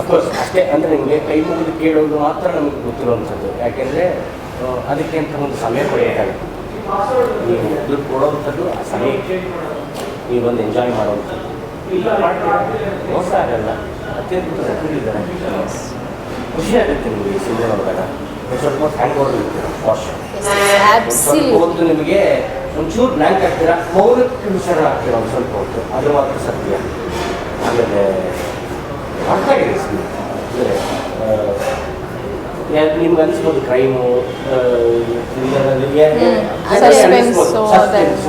Speaker 2: ಅಫ್ಕೋರ್ಸ್ ಅಷ್ಟೇ ಅಂದರೆ ನಿಮಗೆ ಕೈ ಮುಗಿದು ಕೇಳೋದು ಮಾತ್ರ ನಮಗೆ ಗೊತ್ತಿರುವಂಥದ್ದು. ಯಾಕೆಂದರೆ ಅದಕ್ಕೆ ಅಂತ ಒಂದು ಸಮಯ ಕೊಡಬೇಕಾಗುತ್ತೆ. ನೀವು ದುಡ್ಡು ಕೊಡೋವಂಥದ್ದು ಆ ಸಮಯಕ್ಕೆ ನೀವು ಬಂದು ಎಂಜಾಯ್ ಮಾಡುವಂಥದ್ದು. ಇಲ್ಲ ಮಾಡ್ತೀರಾ? ಮೋಸ ಆಗಲ್ಲ. ಅತ್ಯಂತ ಖುಷಿ ಆಗುತ್ತೆ ನಿಮಗೆ ಈ ಸಿನಿಮಾ ನೋಡಿದಾಗ. ಒಂದು ಸ್ವಲ್ಪ ಹ್ಯಾಂಗ್ ಓವರ್ ಇರ್ತೀರ ವಾಶ್ ಸ್ವಲ್ಪ ಹೊತ್ತು ನಿಮಗೆ ಒಂಚೂರು ಬ್ಲ್ಯಾಂಕ್ ಆಗ್ತೀರಾ? ಮೌನಕ್ಕೆ ಹುಷಾರು ಆಗ್ತೀರ ಒಂದು ಸ್ವಲ್ಪ ಹೊತ್ತು? ಅದು ಮಾತ್ರ ಸತ್ಯ. ಆಮೇಲೆ ಅರ್ಥ ಇದೆ ಸಿನಿಮಾ ಅಂದರೆ ನಿಮ್ಗೆ ಅನಿಸ್ಬೋದು ಕ್ರೈಮು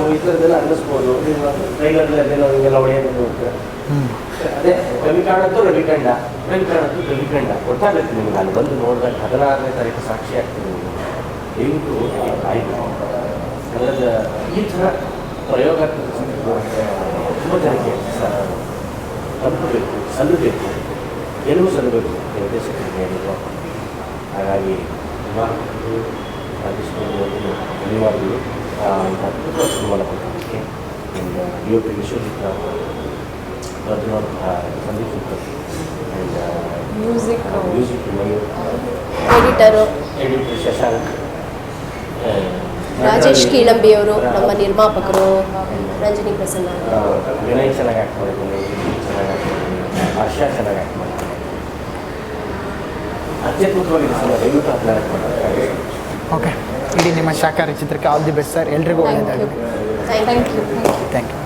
Speaker 4: ಈ
Speaker 2: ಥರದ್ದೆಲ್ಲ ಅನ್ನಿಸ್ಬೋದು ಟ್ರೈಲರ್ ಟ್ರೈಲರ್ಲೆಲ್ಲ ಹಿಂಗೆಲ್ಲ ಹೊಡೆಯೋದು ನೋಡ್ತೀರಾ ಅದೇ. ರವಿಕಾಂಡಂತೂ ರವಿಕಂಡ. ರವಿಕಾಂಡಂತೂ ರವಿಕಂಡ. ಗೊತ್ತಾಗುತ್ತೆ ನಿಮ್ಗೆ ಅಲ್ಲಿ ಬಂದು ನೋಡಿದಾಗ ಹದಿನಾರನೇ ತಾರೀಕು ಸಾಕ್ಷಿ ಆಗ್ತೀನಿ ನಿಮಗೆ. ದಯವಿಟ್ಟು ಆಯಿತು ಕನ್ನಡದ ಈ ಥರ ಪ್ರಯೋಗಾತ್ಮಕ ತುಂಬ ಜನಕ್ಕೆ ಸಲ್ಲಬೇಕು. ಗೆಲುವು ಸಲ್ಲಬೇಕು ನಿರ್ದೇಶಕರಿಗೆ ಏನಿದ್ರು ಹಾಗಾಗಿ ಅಭಿಮಾನಿಗಳು ರಾಜೇಶ್ವರಿ ಅವರಿಗೆ ಧನ್ಯವಾದಗಳು ಇಂಥ ಅದ್ಭುತ ಸಿನಿಮಾನ ಕೊಟ್ಟಿದ್ದಕ್ಕೆ and U P Vishwajit Prajwal Sandeep ಉತ್ಪತ್ತಿ and
Speaker 4: music
Speaker 2: music Mayur
Speaker 3: editor
Speaker 2: editor Shashank
Speaker 3: Rajesh ಕೀಳಂಬಿಯವರು ನಮ್ಮ ನಿರ್ಮಾಪಕರು ರಂಜನಿ ಪ್ರಸನ್ನ.
Speaker 2: ವಿನಯ್ ಚೆನ್ನಾಗಿ ಆ್ಯಕ್ಟ್ ಮಾಡಿದ್ದೀನಿ ಚೆನ್ನಾಗಿ ಆ್ಯಕ್ಟ್ ಮಾಡಿದ್ದೀನಿ ಹರ್ಷ ಚೆನ್ನಾಗಿ ಆ್ಯಕ್ಟ್ ಮಾಡಿದ್ದಾನೆ ಅತ್ಯದ್ಭುತವಾಗಿ ಸಿನಿಮಾ ದಯವಿಟ್ಟು ಅದನ್ನ ಆ್ಯಕ್ಟ್ ಮಾಡ್ತಾರೆ
Speaker 1: ಓಕೆ ಇಡೀ ನಿಮ್ಮ ಶಾಕಾಹಾರಿ ಚಿತ್ರಕ್ಕೆ ಆಲ್ ದಿ ಬೆಸ್ಟ್ ಸರ್ ಎಲ್ರಿಗೂ ಒಳ್ಳೆಯದಾಗಲಿ.
Speaker 3: Thank you
Speaker 4: thank you
Speaker 1: thank you